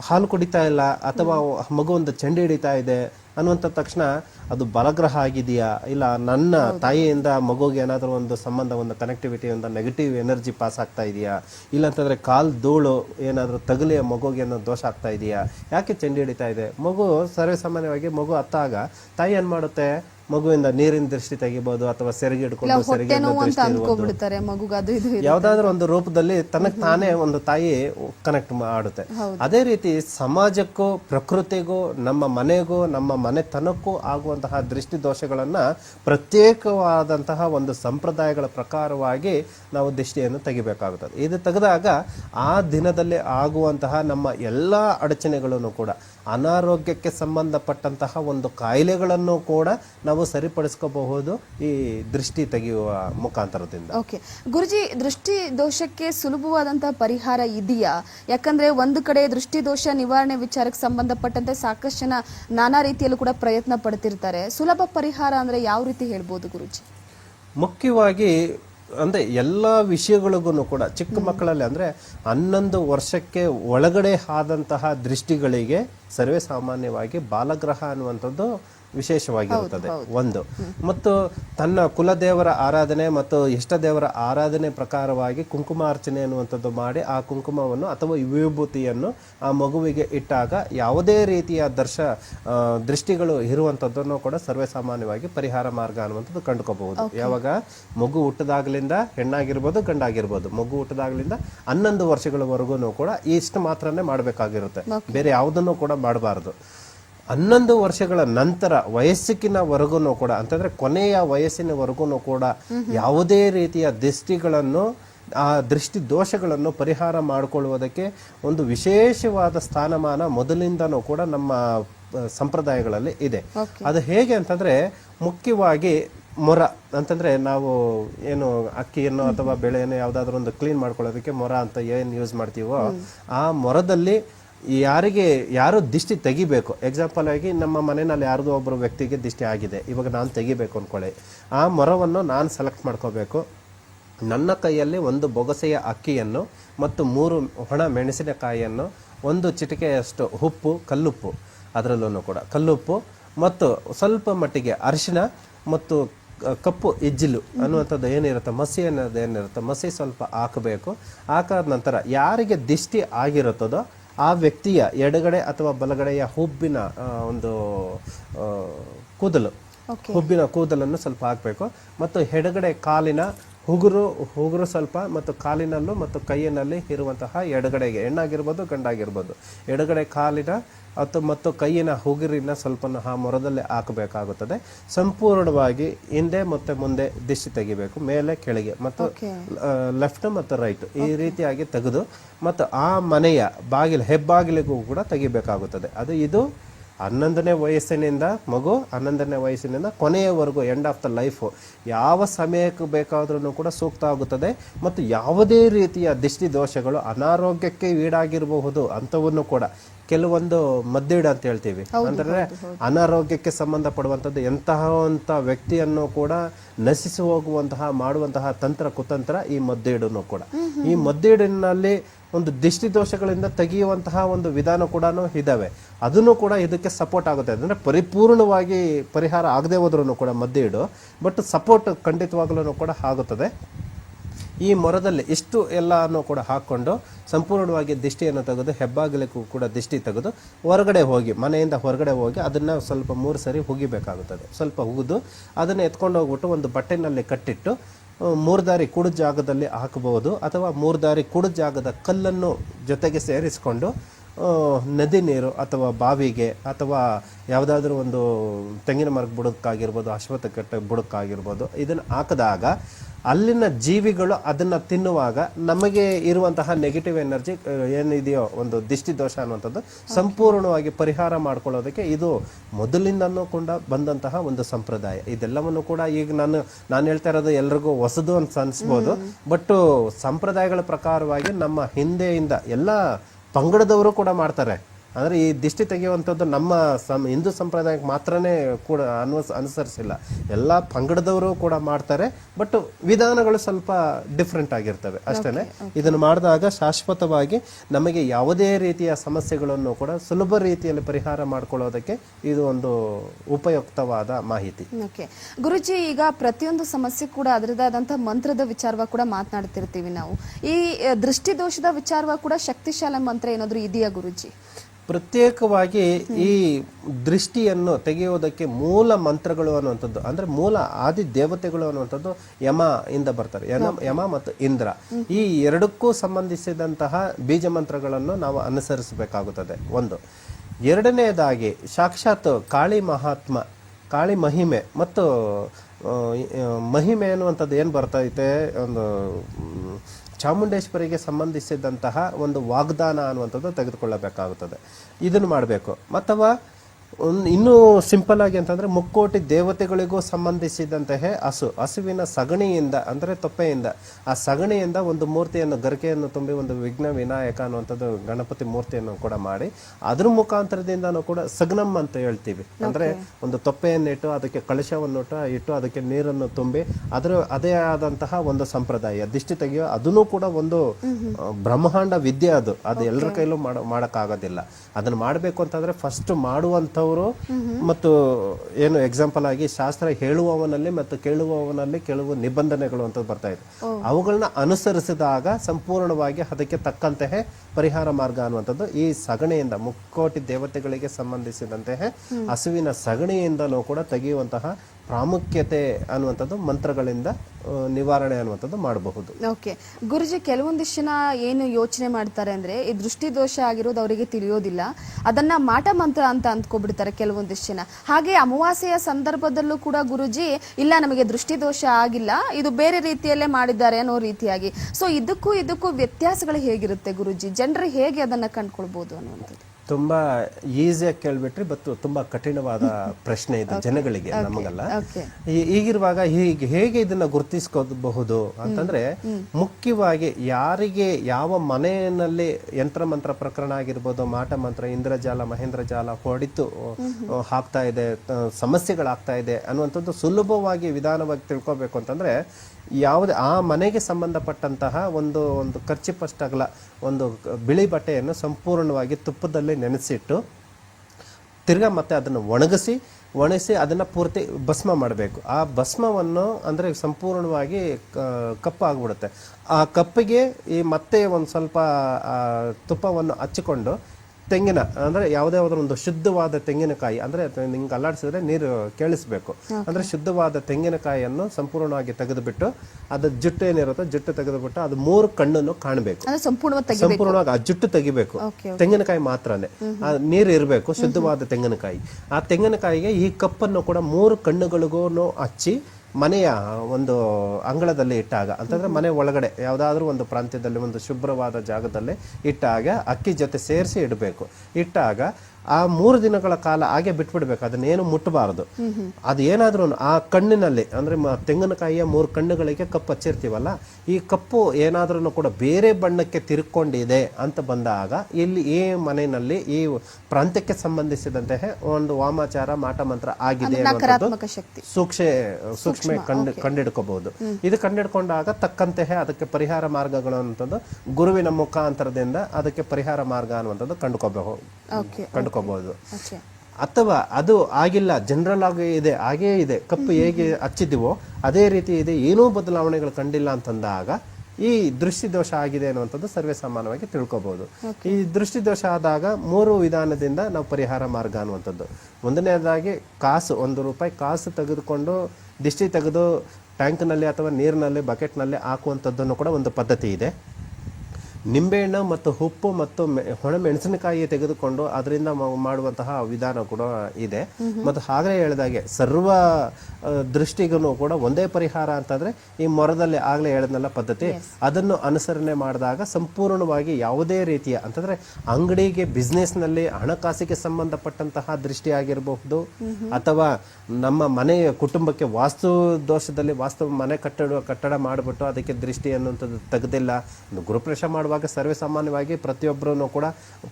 ಹಾಲು ಕುಡಿತಾ ಇಲ್ಲ ಅಥವಾ ಮಗು ಒಂದು ಚಂಡಿ ಹಿಡಿತಾ ಇದೆ ಅನ್ನುವಂಥ ತಕ್ಷಣ ಅದು ಬಲಗ್ರಹ ಆಗಿದೆಯಾ? ಇಲ್ಲ ನನ್ನ ತಾಯಿಯಿಂದ ಮಗುಗೆ ಏನಾದರೂ ಒಂದು ಸಂಬಂಧ ಒಂದು ಕನೆಕ್ಟಿವಿಟಿ ಒಂದು ನೆಗೆಟಿವ್ ಎನರ್ಜಿ ಪಾಸ್ ಆಗ್ತಾ ಇದೆಯಾ? ಇಲ್ಲಾಂತಂದರೆ ಕಾಲ್ ಧೂಳು ಏನಾದರೂ ತಗಲಿಯ ಮಗುಗೆ ಏನೋ ದೋಷ ಆಗ್ತಾ ಇದೆಯಾ? ಯಾಕೆ ಚೆಂಡಿ ಹಿಡಿತಾ ಇದೆ? ಮಗು ಸರ್ವೇ ಸಾಮಾನ್ಯವಾಗಿ ಮಗು ಅತ್ತಾಗ ತಾಯಿ ಏನು ಮಾಡುತ್ತೆ? ಮಗುವಿಂದ ನೀರಿನ ದೃಷ್ಟಿ ತೆಗಿಬಹುದು ಅಥವಾ ಸೆರಗಿ ಹಿಡ್ಕೊಂಡು ಹೊಟ್ಟೆ ಸೆರಗಿ ನೋವು ಅಂತ ದೃಷ್ಟಿ ಇರುವುದು ಅನ್ಕೋಬಿಡ್ತಾರೆ ಮಗುಗ ಅದು ಇದು ಇದು. ಯಾವ್ದಾದ್ರು ಒಂದು ರೂಪದಲ್ಲಿ ತನಗ್ ತಾನೇ ಒಂದು ತಾಯಿ ಕನೆಕ್ಟ್ ಮಾಡುತ್ತೆ ಅದೇ ರೀತಿ ಸಮಾಜಕ್ಕೂ ಪ್ರಕೃತಿಗೂ ನಮ್ಮ ಮನೆಗೂ ನಮ್ಮ ಮನೆತನಕ್ಕೂ ಆಗುವಂತಹ ದೃಷ್ಟಿ ದೋಷಗಳನ್ನ ಪ್ರತ್ಯೇಕವಾದಂತಹ ಒಂದು ಸಂಪ್ರದಾಯಗಳ ಪ್ರಕಾರವಾಗಿ ನಾವು ದೃಷ್ಟಿಯನ್ನು ತೆಗಿಬೇಕಾಗುತ್ತದೆ. ಇದು ತೆಗೆದಾಗ ಆ ದಿನದಲ್ಲಿ ಆಗುವಂತಹ ನಮ್ಮ ಎಲ್ಲಾ ಅಡಚಣೆಗಳನ್ನು ಕೂಡ ಅನಾರೋಗ್ಯಕ್ಕೆ ಸಂಬಂಧಪಟ್ಟಂತಹ ಒಂದು ಕಾಯಿಲೆಗಳನ್ನು ಕೂಡ ನಾವು ಸರಿಪಡಿಸ್ಕೋಬಹುದು ಈ ದೃಷ್ಟಿ ತೆಗೆಯುವ ಮುಖಾಂತರದಿಂದ. ಓಕೆ ಗುರುಜಿ ದೃಷ್ಟಿ ದೋಷಕ್ಕೆ ಸುಲಭವಾದಂತಹ ಪರಿಹಾರ ಇದೆಯಾ? ಯಾಕಂದ್ರೆ ಒಂದು ಕಡೆ ದೃಷ್ಟಿ ದೋಷ ನಿವಾರಣೆ ವಿಚಾರಕ್ಕೆ ಸಂಬಂಧಪಟ್ಟಂತೆ ಸಾಕಷ್ಟು ಜನ ನಾನಾ ರೀತಿಯಲ್ಲೂ ಕೂಡ ಪ್ರಯತ್ನ ಪಡ್ತಿರ್ತಾರೆ. ಸುಲಭ ಪರಿಹಾರ ಅಂದ್ರೆ ಯಾವ ರೀತಿ ಹೇಳ್ಬೋದು ಗುರುಜಿ? ಮುಖ್ಯವಾಗಿ ಅಂದ್ರೆ ಎಲ್ಲ ವಿಷಯಗಳಿಗೂ ಕೂಡ ಚಿಕ್ಕ ಮಕ್ಕಳಲ್ಲಿ ಅಂದರೆ ಹನ್ನೊಂದು ವರ್ಷಕ್ಕೆ ಒಳಗಡೆ ಆದಂತಹ ದೃಷ್ಟಿಗಳಿಗೆ ಸರ್ವೇ ಸಾಮಾನ್ಯವಾಗಿ ಬಾಲಗ್ರಹ ಅನ್ನುವಂಥದ್ದು ವಿಶೇಷವಾಗಿರುತ್ತದೆ. ಒಂದು. ಮತ್ತು ತನ್ನ ಕುಲದೇವರ ಆರಾಧನೆ ಮತ್ತು ಇಷ್ಟ ದೇವರ ಆರಾಧನೆ ಪ್ರಕಾರವಾಗಿ ಕುಂಕುಮಾರ್ಚನೆ ಅನ್ನುವಂಥದ್ದು ಮಾಡಿ ಆ ಕುಂಕುಮವನ್ನು ಅಥವಾ ವಿಭೂತಿಯನ್ನು ಆ ಮಗುವಿಗೆ ಇಟ್ಟಾಗ ಯಾವುದೇ ರೀತಿಯ ದರ್ಶ ದೃಷ್ಟಿಗಳು ಇರುವಂಥದ್ದನ್ನು ಕೂಡ ಸರ್ವೇ ಸಾಮಾನ್ಯವಾಗಿ ಪರಿಹಾರ ಮಾರ್ಗ ಅನ್ನುವಂಥದ್ದು ಕಂಡುಕೋಬಹುದು. ಯಾವಾಗ? ಮಗು ಹುಟ್ಟದಾಗ್ಲಿಂದ ಹೆಣ್ಣಾಗಿರ್ಬೋದು ಗಂಡಾಗಿರ್ಬೋದು. ಮಗು ಹುಟ್ಟದಾಗ್ಲಿಂದ ಹನ್ನೊಂದು ವರ್ಷಗಳವರೆಗೂ ಕೂಡ ಇಷ್ಟು ಮಾತ್ರನೇ ಮಾಡಬೇಕಾಗಿರುತ್ತೆ. ಬೇರೆ ಯಾವುದನ್ನು ಕೂಡ ಮಾಡಬಾರದು. ಹನ್ನೊಂದು ವರ್ಷಗಳ ನಂತರ ವಯಸ್ಸಿನವರೆಗೂ ಕೂಡ ಅಂತಂದ್ರೆ ಕೊನೆಯ ವಯಸ್ಸಿನವರೆಗೂ ಕೂಡ ಯಾವುದೇ ರೀತಿಯ ದೃಷ್ಟಿಗಳನ್ನು ಆ ದೃಷ್ಟಿ ದೋಷಗಳನ್ನು ಪರಿಹಾರ ಮಾಡಿಕೊಳ್ಳುವುದಕ್ಕೆ ಒಂದು ವಿಶೇಷವಾದ ಸ್ಥಾನಮಾನ ಮೊದಲಿಂದನೂ ಕೂಡ ನಮ್ಮ ಸಂಪ್ರದಾಯಗಳಲ್ಲಿ ಇದೆ. ಅದು ಹೇಗೆ ಅಂತಂದ್ರೆ ಮುಖ್ಯವಾಗಿ ಮೊರ ಅಂತಂದ್ರೆ ನಾವು ಏನು ಅಕ್ಕಿಯನ್ನು ಅಥವಾ ಬೆಳೆಯನ್ನು ಯಾವ್ದಾದ್ರು ಒಂದು ಕ್ಲೀನ್ ಮಾಡ್ಕೊಳ್ಳೋದಕ್ಕೆ ಮೊರ ಅಂತ ಏನು ಯೂಸ್ ಮಾಡ್ತೀವೋ ಆ ಮೊರದಲ್ಲಿ ಯಾರಿಗೆ ಯಾರು ದಿಷ್ಟಿ ತೆಗಿಬೇಕು? ಎಕ್ಸಾಂಪಲ್ ಆಗಿ ನಮ್ಮ ಮನೆಯಲ್ಲಿ ಯಾರ್ದೋ ಒಬ್ಬರು ವ್ಯಕ್ತಿಗೆ ದಿಷ್ಟಿ ಆಗಿದೆ. ಇವಾಗ ನಾನು ತೆಗಿಬೇಕು ಅಂದ್ಕೊಳ್ಳಿ ಆ ಮೊರವನ್ನು ನಾನು ಸೆಲೆಕ್ಟ್ ಮಾಡ್ಕೋಬೇಕು. ನನ್ನ ಕೈಯಲ್ಲಿ ಒಂದು ಬೊಗಸೆಯ ಅಕ್ಕಿಯನ್ನು ಮತ್ತು ಮೂರು ಒಣ ಮೆಣಸಿನಕಾಯಿಯನ್ನು, ಒಂದು ಚಿಟಿಕೆಯಷ್ಟು ಉಪ್ಪು, ಕಲ್ಲುಪ್ಪು ಅದರಲ್ಲೂ ಕೂಡ ಕಲ್ಲುಪ್ಪು ಮತ್ತು ಸ್ವಲ್ಪ ಮಟ್ಟಿಗೆ ಅರಿಶಿನ ಮತ್ತು ಕಪ್ಪು ಇಜ್ಜಿಲು ಅನ್ನುವಂಥದ್ದು ಏನಿರುತ್ತೆ? ಮಸಿ ಅನ್ನೋದು ಏನಿರುತ್ತೆ? ಮಸಿ ಸ್ವಲ್ಪ ಹಾಕಬೇಕು. ಹಾಕಾದ ನಂತರ ಯಾರಿಗೆ ದಿಷ್ಟಿ ಆಗಿರುತ್ತದೋ ಆ ವ್ಯಕ್ತಿಯ ಎಡಗಡೆ ಅಥವಾ ಬಲಗಡೆಯ ಹುಬ್ಬಿನ ಒಂದು ಕೂದಲು. ಹುಬ್ಬಿನ ಕೂದಲನ್ನು ಸ್ವಲ್ಪ ಹಾಕಬೇಕು. ಮತ್ತು ಎಡಗಡೆ ಕಾಲಿನ ಹುಗುರು ಹುಗುರು ಸ್ವಲ್ಪ ಮತ್ತು ಕಾಲಿನಲ್ಲೂ ಮತ್ತು ಕೈಯಿನಲ್ಲಿ ಇರುವಂತಹ ಎಡಗಡೆಗೆ. ಹೆಣ್ಣಾಗಿರ್ಬೋದು ಗಂಡಾಗಿರ್ಬೋದು. ಎಡಗಡೆ ಕಾಲಿನ ಮತ್ತು ಮತ್ತು ಕೈಯಿನ ಹುಗುರಿನ ಸ್ವಲ್ಪ ಆ ಮೊರದಲ್ಲಿ ಹಾಕಬೇಕಾಗುತ್ತದೆ. ಸಂಪೂರ್ಣವಾಗಿ ಹಿಂದೆ ಮತ್ತು ಮುಂದೆ ದಿಶೆ ತೆಗಿಬೇಕು ಮೇಲೆ ಕೆಳಗೆ ಮತ್ತು ಲೆಫ್ಟ್ ಮತ್ತು ರೈಟ್ ಈ ರೀತಿಯಾಗಿ ತೆಗೆದು ಮತ್ತು ಆ ಮನೆಯ ಬಾಗಿಲು ಹೆಬ್ಬಾಗಿಲಿಗೂ ಕೂಡ ತೆಗಿಬೇಕಾಗುತ್ತದೆ. ಅದು ಇದು ಹನ್ನೊಂದನೇ ವಯಸ್ಸಿನಿಂದ ಮಗು ಹನ್ನೊಂದನೇ ವಯಸ್ಸಿನಿಂದ ಕೊನೆಯವರೆಗೂ ಎಂಡ್ ಆಫ್ ದ ಲೈಫು ಯಾವ ಸಮಯಕ್ಕೆ ಬೇಕಾದ್ರೂ ಕೂಡ ಸೂಕ್ತ ಆಗುತ್ತದೆ. ಮತ್ತು ಯಾವುದೇ ರೀತಿಯ ದಿಷ್ಟಿ ದೋಷಗಳು ಅನಾರೋಗ್ಯಕ್ಕೆ ಈಡಾಗಿರಬಹುದು ಅಂಥವನ್ನು ಕೂಡ. ಕೆಲವೊಂದು ಮದ್ದಿಡ ಅಂತ ಹೇಳ್ತೀವಿ. ಅಂದ್ರೆ ಅನಾರೋಗ್ಯಕ್ಕೆ ಸಂಬಂಧಪಡುವಂಥದ್ದು ಎಂತಹ ಅಂತ ವ್ಯಕ್ತಿಯನ್ನು ಕೂಡ ನಶಿಸಿ ಹೋಗುವಂತಹ ಮಾಡುವಂತಹ ತಂತ್ರ ಕುತಂತ್ರ ಈ ಮದ್ದಿಡನು ಕೂಡ. ಈ ಮದ್ದಿಡಿನಲ್ಲಿ ಒಂದು ದಿಷ್ಟಿ ದೋಷಗಳಿಂದ ತೆಗೆಯುವಂತಹ ಒಂದು ವಿಧಾನ ಕೂಡ ಇದಾವೆ. ಅದನ್ನು ಕೂಡ ಇದಕ್ಕೆ ಸಪೋರ್ಟ್ ಆಗುತ್ತೆ. ಅಂದ್ರೆ ಪರಿಪೂರ್ಣವಾಗಿ ಪರಿಹಾರ ಆಗದೆ ಹೋದ್ರೂ ಕೂಡ ಮದ್ದಿಡು ಬಟ್ ಸಪೋರ್ಟ್ ಖಂಡಿತವಾಗ್ಲೂ ಕೂಡ ಆಗುತ್ತದೆ. ಈ ಮೊರದಲ್ಲಿ ಇಷ್ಟು ಎಲ್ಲಾನು ಕೂಡ ಹಾಕ್ಕೊಂಡು ಸಂಪೂರ್ಣವಾಗಿ ದಿಷ್ಟಿಯನ್ನು ತೆಗೆದು, ಹೆಬ್ಬಾಗಿಲಕ್ಕೂ ಕೂಡ ದಿಷ್ಟಿ ತೆಗೆದು ಹೊರಗಡೆ ಹೋಗಿ, ಮನೆಯಿಂದ ಹೊರಗಡೆ ಹೋಗಿ ಅದನ್ನು ಸ್ವಲ್ಪ ಮೂರು ಸರಿ ಹುಗಿಬೇಕಾಗುತ್ತದೆ. ಸ್ವಲ್ಪ ಹುಗಿದು ಅದನ್ನು ಎತ್ಕೊಂಡು ಹೋಗ್ಬಿಟ್ಟು ಒಂದು ಬಟ್ಟೆನಲ್ಲಿ ಕಟ್ಟಿಟ್ಟು ಮೂರು ದಾರಿ ಕುಡು ಜಾಗದಲ್ಲಿ ಹಾಕಬಹುದು ಅಥವಾ ಮೂರು ದಾರಿ ಕುಡು ಜಾಗದ ಕಲ್ಲನ್ನು ಜೊತೆಗೆ ಸೇರಿಸಿಕೊಂಡು ನದಿ ನೀರು ಅಥವಾ ಬಾವಿಗೆ ಅಥವಾ ಯಾವುದಾದ್ರೂ ಒಂದು ತೆಂಗಿನ ಮರದ ಬುಡಕ್ಕಾಗಿರ್ಬೋದು ಅಶ್ವತ್ಥ ಕಟ್ಟ ಬುಡಕ್ಕಾಗಿರ್ಬೋದು ಇದನ್ನು ಹಾಕಿದಾಗ ಅಲ್ಲಿನ ಜೀವಿಗಳು ಅದನ್ನು ತಿನ್ನುವಾಗ ನಮಗೆ ಇರುವಂತಹ ನೆಗೆಟಿವ್ ಎನರ್ಜಿ ಏನಿದೆಯೋ ಒಂದು ದಿಷ್ಟಿ ದೋಷ ಅನ್ನುವಂಥದ್ದು ಸಂಪೂರ್ಣವಾಗಿ ಪರಿಹಾರ ಮಾಡ್ಕೊಳ್ಳೋದಕ್ಕೆ ಇದು ಮೊದಲಿಂದನೂ ಕೂಡ ಬಂದಂತಹ ಒಂದು ಸಂಪ್ರದಾಯ. ಇದೆಲ್ಲವನ್ನು ಕೂಡ ಈಗ ನಾನು ನಾನು ಹೇಳ್ತಾ ಇರೋದು ಎಲ್ರಿಗೂ ಹೊಸದು ಅಂತ ಅನಿಸ್ಬೋದು. ಬಟ್ ಸಂಪ್ರದಾಯಗಳ ಪ್ರಕಾರವಾಗಿ ನಮ್ಮ ಹಿಂದೆಯಿಂದ ಎಲ್ಲ ಪಂಗಡದವರು ಕೂಡ ಮಾಡ್ತಾರೆ. ಅಂದ್ರೆ ಈ ದಿಷ್ಟಿ ತೆಗೆಯುವಂಥದ್ದು ನಮ್ಮ ಸಂ ಹಿಂದೂ ಸಂಪ್ರದಾಯಕ್ಕೆ ಮಾತ್ರನೇ ಕೂಡ ಅನ್ವಸ್ ಅನುಸರಿಸಿಲ್ಲ. ಎಲ್ಲ ಪಂಗಡದವರು ಕೂಡ ಮಾಡ್ತಾರೆ ಬಟ್ ವಿಧಾನಗಳು ಸ್ವಲ್ಪ ಡಿಫ್ರೆಂಟ್ ಆಗಿರ್ತವೆ. ಅಷ್ಟೇ ಇದನ್ನು ಮಾಡಿದಾಗ ಶಾಶ್ವತವಾಗಿ ನಮಗೆ ಯಾವುದೇ ರೀತಿಯ ಸಮಸ್ಯೆಗಳನ್ನು ಕೂಡ ಸುಲಭ ರೀತಿಯಲ್ಲಿ ಪರಿಹಾರ ಮಾಡ್ಕೊಳ್ಳೋದಕ್ಕೆ ಇದು ಒಂದು ಉಪಯುಕ್ತವಾದ ಮಾಹಿತಿ. ಓಕೆ ಗುರುಜಿ ಈಗ ಪ್ರತಿಯೊಂದು ಸಮಸ್ಯೆ ಕೂಡ ಅದರದಾದಂತಹ ಮಂತ್ರದ ವಿಚಾರವಾಗಿ ಕೂಡ ಮಾತನಾಡ್ತಿರ್ತೀವಿ ನಾವು. ಈ ದೃಷ್ಟಿದೋಷದ ದೃಷ್ಟಿ ದೋಷದ ವಿಚಾರವಾಗಿ ಕೂಡ ಶಕ್ತಿಶಾಲಿ ಮಂತ್ರ ಏನಾದರೂ ಇದೆಯಾ ಗುರುಜಿ? ಪ್ರತ್ಯೇಕವಾಗಿ ಈ ದೃಷ್ಟಿಯನ್ನು ತೆಗೆಯುವುದಕ್ಕೆ ಮೂಲ ಮಂತ್ರಗಳು ಅನ್ನುವಂಥದ್ದು. ಅಂದ್ರೆ ಮೂಲ ಆದಿ ದೇವತೆಗಳು ಅನ್ನುವಂಥದ್ದು ಯಮ ಇಂದ ಬರ್ತಾರೆ. ಯಮ ಯಮ ಮತ್ತು ಇಂದ್ರ. ಈ ಎರಡಕ್ಕೂ ಸಂಬಂಧಿಸಿದಂತಹ ಬೀಜ ಮಂತ್ರಗಳನ್ನು ನಾವು ಅನುಸರಿಸಬೇಕಾಗುತ್ತದೆ. ಒಂದು. ಎರಡನೆಯದಾಗಿ ಸಾಕ್ಷಾತ್ ಕಾಳಿ ಮಹಾತ್ಮ ಕಾಳಿ ಮಹಿಮೆ ಮತ್ತು ಮಹಿಮೆ ಅನ್ನುವಂಥದ್ದು ಏನು ಬರ್ತೈತೆ? ಒಂದು ಚಾಮುಂಡೇಶ್ವರಿಗೆ ಸಂಬಂಧಿಸಿದಂತಹ ಒಂದು ವಾಗ್ದಾನ ಅನ್ನುವಂಥದ್ದು ತೆಗೆದುಕೊಳ್ಳಬೇಕಾಗುತ್ತದೆ. ಇದನ್ನು ಮಾಡಬೇಕು. ಅಥವಾ ಒಂದು ಇನ್ನೂ ಸಿಂಪಲ್ ಆಗಿ ಅಂತಂದ್ರೆ ಮುಕ್ಕೋಟಿ ದೇವತೆಗಳಿಗೂ ಸಂಬಂಧಿಸಿದಂತಹ ಹಸು ಹಸುವಿನ ಸಗಣಿಯಿಂದ ಅಂದರೆ ತೊಪ್ಪೆಯಿಂದ ಆ ಸಗಣಿಯಿಂದ ಒಂದು ಮೂರ್ತಿಯನ್ನು ಗರಿಕೆಯನ್ನು ತುಂಬಿ ಒಂದು ವಿಘ್ನ ವಿನಾಯಕ ಅನ್ನುವಂಥದ್ದು ಗಣಪತಿ ಮೂರ್ತಿಯನ್ನು ಕೂಡ ಮಾಡಿ ಅದ್ರ ಮುಖಾಂತರದಿಂದನೂ ಕೂಡ ಸಗನಂ ಅಂತ ಹೇಳ್ತೀವಿ. ಅಂದರೆ ಒಂದು ತೊಪ್ಪೆಯನ್ನಿಟ್ಟು ಅದಕ್ಕೆ ಕಳಶವನ್ನು ಇಟ್ಟು ಅದಕ್ಕೆ ನೀರನ್ನು ತುಂಬಿ ಅದರ ಅದೇ ಆದಂತಹ ಒಂದು ಸಂಪ್ರದಾಯ. ದಿಷ್ಟಿ ತೆಗೆಯೋ ಅದನ್ನು ಕೂಡ ಒಂದು ಬ್ರಹ್ಮಾಂಡ ವಿದ್ಯೆ ಅದು. ಅದು ಎಲ್ಲರ ಕೈಲೂ ಮಾಡೋ ಮಾಡೋಕ್ಕಾಗೋದಿಲ್ಲ. ಅದನ್ನು ಮಾಡಬೇಕು ಅಂತಂದರೆ ಫಸ್ಟ್ ಮಾಡುವಂಥವ್ರು ಇರುವಂತವರು ಮತ್ತು ಏನು ಎಕ್ಸಾಂಪಲ್ ಆಗಿ ಶಾಸ್ತ್ರ ಹೇಳುವವನಲ್ಲಿ ಮತ್ತು ಕೇಳುವವನಲ್ಲಿ ಕೆಲವು ನಿಬಂಧನೆಗಳು ಅಂತ ಬರ್ತಾ ಇದೆ. ಅವುಗಳನ್ನ ಅನುಸರಿಸಿದಾಗ ಸಂಪೂರ್ಣವಾಗಿ ಅದಕ್ಕೆ ತಕ್ಕಂತೆ ಪರಿಹಾರ ಮಾರ್ಗ ಅನ್ನುವಂಥದ್ದು ಈ ಸಗಣಿಯಿಂದ ಮುಕ್ಕೋಟಿ ದೇವತೆಗಳಿಗೆ ಸಂಬಂಧಿಸಿದಂತೆ ಹಸುವಿನ ಸಗಣಿಯಿಂದನೂ ಕೂಡ ತೆಗೆಯುವಂತಹ ಪ್ರಾಮುಖ್ಯತೆ ಅನ್ನುವಂಥದ್ದು ಮಂತ್ರಗಳಿಂದ ನಿವಾರಣೆ ಅನ್ನುವಂಥದ್ದು ಮಾಡಬಹುದು. ಓಕೆ ಗುರುಜಿ, ಕೆಲವೊಂದಿಷ್ಟು ಜನ ಏನು ಯೋಚನೆ ಮಾಡ್ತಾರೆ ಅಂದ್ರೆ, ಈ ದೃಷ್ಟಿ ದೋಷ ಆಗಿರೋದು ಅವರಿಗೆ ತಿಳಿಯೋದಿಲ್ಲ. ಅದನ್ನ ಮಾಟ ಮಂತ್ರ ಅಂತ ಅಂದ್ಕೊಬಿಡ್ತಾರೆ ಕೆಲವೊಂದಿಷ್ಟು ಜನ. ಹಾಗೆ ಅಮಾವಾಸ್ಯೆಯ ಸಂದರ್ಭದಲ್ಲೂ ಕೂಡ ಗುರುಜಿ, ಇಲ್ಲ ನಮಗೆ ದೃಷ್ಟಿ ದೋಷ ಆಗಿಲ್ಲ, ಇದು ಬೇರೆ ರೀತಿಯಲ್ಲೇ ಮಾಡಿದ್ದಾರೆ ಅನ್ನೋ ರೀತಿಯಾಗಿ. ಸೊ ಇದಕ್ಕೂ ಇದಕ್ಕೂ ವ್ಯತ್ಯಾಸಗಳು ಹೇಗಿರುತ್ತೆ ಗುರುಜಿ? ಜನರು ಹೇಗೆ ಅದನ್ನ ಕಂಡ್ಕೊಳ್ಬಹುದು ಅನ್ನುವಂಥದ್ದು? ತುಂಬಾ ಈಸಿಯಾಗಿ ಕೇಳ್ಬಿಟ್ರಿ ಬಟ್ ತುಂಬಾ ಕಠಿಣವಾದ [LAUGHS] ಪ್ರಶ್ನೆ ಇದೆ ಜನಗಳಿಗೆ ನಮಗಲ್ಲ. ಈಗಿರುವಾಗ ಹೀಗೆ ಹೇಗೆ ಇದನ್ನ ಗುರುತಿಸ್ಕೋಬಹುದು ಅಂತಂದ್ರೆ ಮುಖ್ಯವಾಗಿ ಯಾರಿಗೆ ಯಾವ ಮನೆಯಲ್ಲಿ ಯಂತ್ರ ಮಂತ್ರ ಪ್ರಕರಣ ಆಗಿರ್ಬೋದು ಮಾಟ ಮಂತ್ರ ಇಂದ್ರಜಾಲ ಮಹೇಂದ್ರ ಜಾಲ ಹೊಡಿತು ಹಾಕ್ತಾ ಇದೆ ಸಮಸ್ಯೆಗಳಾಗ್ತಾ ಇದೆ ಅನ್ನುವಂಥದ್ದು ಸುಲಭವಾಗಿ ವಿಧಾನವಾಗಿ ತಿಳ್ಕೊಬೇಕು ಅಂತಂದ್ರೆ ಯಾವುದೇ ಆ ಮನೆಗೆ ಸಂಬಂಧಪಟ್ಟಂತಹ ಒಂದು ಒಂದು ಖರ್ಚಿಪಷ್ಟಗಲ ಒಂದು ಬಿಳಿ ಬಟ್ಟೆಯನ್ನು ಸಂಪೂರ್ಣವಾಗಿ ತುಪ್ಪದಲ್ಲಿ ನೆನೆಸಿಟ್ಟು ತಿರ್ಗಾ ಮತ್ತೆ ಅದನ್ನು ಒಣಗಿಸಿ ಒಣಗಿಸಿ ಅದನ್ನು ಪೂರ್ತಿ ಭಸ್ಮ ಮಾಡಬೇಕು. ಆ ಭಸ್ಮವನ್ನು ಅಂದರೆ ಸಂಪೂರ್ಣವಾಗಿ ಕಪ್ಪಾಗ್ಬಿಡುತ್ತೆ ಆ ಕಪ್ಪಿಗೆ ಈ ಮತ್ತೆ ಒಂದು ಸ್ವಲ್ಪ ತುಪ್ಪವನ್ನು ಹಚ್ಚಿಕೊಂಡು ತೆಂಗಿನ ಅಂದ್ರೆ ಯಾವುದೇ ಒಂದು ಶುದ್ಧವಾದ ತೆಂಗಿನಕಾಯಿ ಅಂದ್ರೆ ನಿಂಗೆ ಅಲ್ಲಾಡಿಸಿದ್ರೆ ನೀರು ಕೇಳಿಸ್ಬೇಕು. ಅಂದ್ರೆ ಶುದ್ಧವಾದ ತೆಂಗಿನಕಾಯಿಯನ್ನು ಸಂಪೂರ್ಣವಾಗಿ ತೆಗೆದುಬಿಟ್ಟು ಅದು ಜುಟ್ಟು ಏನಿರುತ್ತೋ ಜುಟ್ಟು ತೆಗೆದುಬಿಟ್ಟು ಅದು ಮೂರು ಕಣ್ಣನ್ನು ಕಾಣಬೇಕು. ಅಂದ್ರೆ ಸಂಪೂರ್ಣವಾಗಿ ಸಂಪೂರ್ಣವಾಗಿ ಆ ಜುಟ್ಟು ತೆಗಿಬೇಕು. ತೆಂಗಿನಕಾಯಿ ಮಾತ್ರನೇ. ಆ ನೀರು ಇರಬೇಕು ಶುದ್ಧವಾದ ತೆಂಗಿನಕಾಯಿ. ಆ ತೆಂಗಿನಕಾಯಿಗೆ ಈ ಕಪ್ಪನ್ನು ಕೂಡ ಮೂರು ಕಣ್ಣುಗಳಿಗೂ ಹಚ್ಚಿ ಮನೆಯ ಒಂದು ಅಂಗಳದಲ್ಲಿ ಇಟ್ಟಾಗ, ಅಂತಂದ್ರೆ ಮನೆ ಒಳಗಡೆ, ಯಾವುದಾದ್ರೂ ಒಂದು ಪ್ರಾಂತ್ಯದಲ್ಲಿ, ಒಂದು ಶುಭ್ರವಾದ ಜಾಗದಲ್ಲಿ ಇಟ್ಟಾಗ ಅಕ್ಕಿ ಜೊತೆ ಸೇರಿಸಿ ಇಡಬೇಕು. ಇಟ್ಟಾಗ ಆ ಮೂರು ದಿನಗಳ ಕಾಲ ಹಾಗೆ ಬಿಟ್ಬಿಡ್ಬೇಕು. ಅದನ್ನೇನು ಮುಟ್ಟಬಾರದು ಅದು ಏನಾದರೂ ಆ ಕಣ್ಣಿನಲ್ಲಿ ಅಂದ್ರೆ ತೆಂಗಿನಕಾಯಿಯ ಮೂರು ಕಣ್ಣುಗಳಿಗೆ ಕಪ್ಪು ಹಚ್ಚಿರ್ತೀವಲ್ಲ ಈ ಕಪ್ಪು ಏನಾದ್ರೂ ಕೂಡ ಬೇರೆ ಬಣ್ಣಕ್ಕೆ ತಿರುಕೊಂಡಿದೆ ಅಂತ ಬಂದಾಗ ಇಲ್ಲಿ ಈ ಮನೆಯಲ್ಲಿ ಈ ಪ್ರಾಂತ್ಯಕ್ಕೆ ಸಂಬಂಧಿಸಿದಂತೆ ಒಂದು ವಾಮಾಚಾರ ಮಾಟ ಮಂತ್ರ ಆಗಿದೆ ಸೂಕ್ಷ್ಮ ಸೂಕ್ಷ್ಮ ಕಂಡು ಕಂಡಿಡ್ಕೋಬಹುದು. ಇದು ಕಂಡಿಡ್ಕೊಂಡಾಗ ತಕ್ಕಂತೆಯೇ ಅದಕ್ಕೆ ಪರಿಹಾರ ಮಾರ್ಗಗಳು ಅನ್ನುವಂಥದ್ದು ಗುರುವಿನ ಮುಖಾಂತರದಿಂದ ಅದಕ್ಕೆ ಪರಿಹಾರ ಮಾರ್ಗ ಅನ್ನುವಂಥದ್ದು ಕಂಡುಕೋಬಹುದು ಓಕೆ ಕಂಡುಕೋಬಹುದು ಓಕೆ. ಅಥವಾ ಅದು ಆಗಿಲ್ಲ ಜನರಲ್ ಆಗಿ ಇದೆ ಹಾಗೇ ಇದೆ ಕಪ್ಪು ಹೇಗೆ ಹಚ್ಚಿದ್ದೀವೋ ಅದೇ ರೀತಿ ಇದೆ ಏನೂ ಬದಲಾವಣೆಗಳು ಕಂಡಿಲ್ಲ ಅಂತಂದಾಗ ಈ ದೃಷ್ಟಿ ದೋಷ ಆಗಿದೆ ಅನ್ನುವಂಥದ್ದು ಸರ್ವೇ ಸಾಮಾನ್ಯವಾಗಿ ತಿಳ್ಕೊಬಹುದು ಈ ದೃಷ್ಟಿ ದೋಷ ಆದಾಗ ಮೂರು ವಿಧಾನದಿಂದ ನಾವು ಪರಿಹಾರ ಮಾರ್ಗ ಅನ್ನುವಂಥದ್ದು. ಒಂದನೇದಾಗಿ ಕಾಸು ಒಂದು ರೂಪಾಯಿ ಕಾಸು ತೆಗೆದುಕೊಂಡು ದಿಷ್ಟಿ ತೆಗೆದು ಟ್ಯಾಂಕ್ನಲ್ಲಿ ಅಥವಾ ನೀರಿನಲ್ಲಿ ಬಕೆಟ್ನಲ್ಲಿ ಹಾಕುವಂಥದ್ದನ್ನು ಕೂಡ ಒಂದು ಪದ್ಧತಿ ಇದೆ. ನಿಂಬೆಹಣ್ಣು ಮತ್ತು ಉಪ್ಪು ಮತ್ತು ಒಣಮೆಣಸಿನಕಾಯಿ ಮೆಣಸಿನಕಾಯಿ ತೆಗೆದುಕೊಂಡು ಅದರಿಂದ ಮಾಡುವಂತಹ ವಿಧಾನ ಕೂಡ ಇದೆ. ಮತ್ತು ಹಾಗೆ ಹೇಳಿದಾಗೆ ಸರ್ವ ದೃಷ್ಟಿಗೂ ಕೂಡ ಒಂದೇ ಪರಿಹಾರ ಅಂತಂದ್ರೆ ಈ ಮೊರದಲ್ಲಿ ಆಗ್ಲೇ ಹೇಳಿದ್ನಲ್ಲ ಪದ್ಧತಿ. ಅದನ್ನು ಅನುಸರಣೆ ಮಾಡಿದಾಗ ಸಂಪೂರ್ಣವಾಗಿ ಯಾವುದೇ ರೀತಿಯ ಅಂತಂದ್ರೆ ಅಂಗಡಿಗೆ business ನಲ್ಲಿ ಹಣಕಾಸಿಗೆ ಸಂಬಂಧಪಟ್ಟಂತಹ ದೃಷ್ಟಿ ಆಗಿರಬಹುದು. ಅಥವಾ ನಮ್ಮ ಮನೆಯ ಕುಟುಂಬಕ್ಕೆ ವಾಸ್ತು ದೋಷದಲ್ಲಿ ವಾಸ್ತು ಮನೆ ಕಟ್ಟಡ ಕಟ್ಟಡ ಮಾಡಿಬಿಟ್ಟು ಅದಕ್ಕೆ ದೃಷ್ಟಿ ಅನ್ನುವಂಥದ್ದು ತೆಗೆದಿಲ್ಲ. ಗೃಹಪ್ರವೇಶ ಗುರುಪ್ರವೇಶ ಮಾಡುವಾಗ ಸರ್ವೇ ಸಾಮಾನ್ಯವಾಗಿ ಪ್ರತಿಯೊಬ್ಬರೂ ಕೂಡ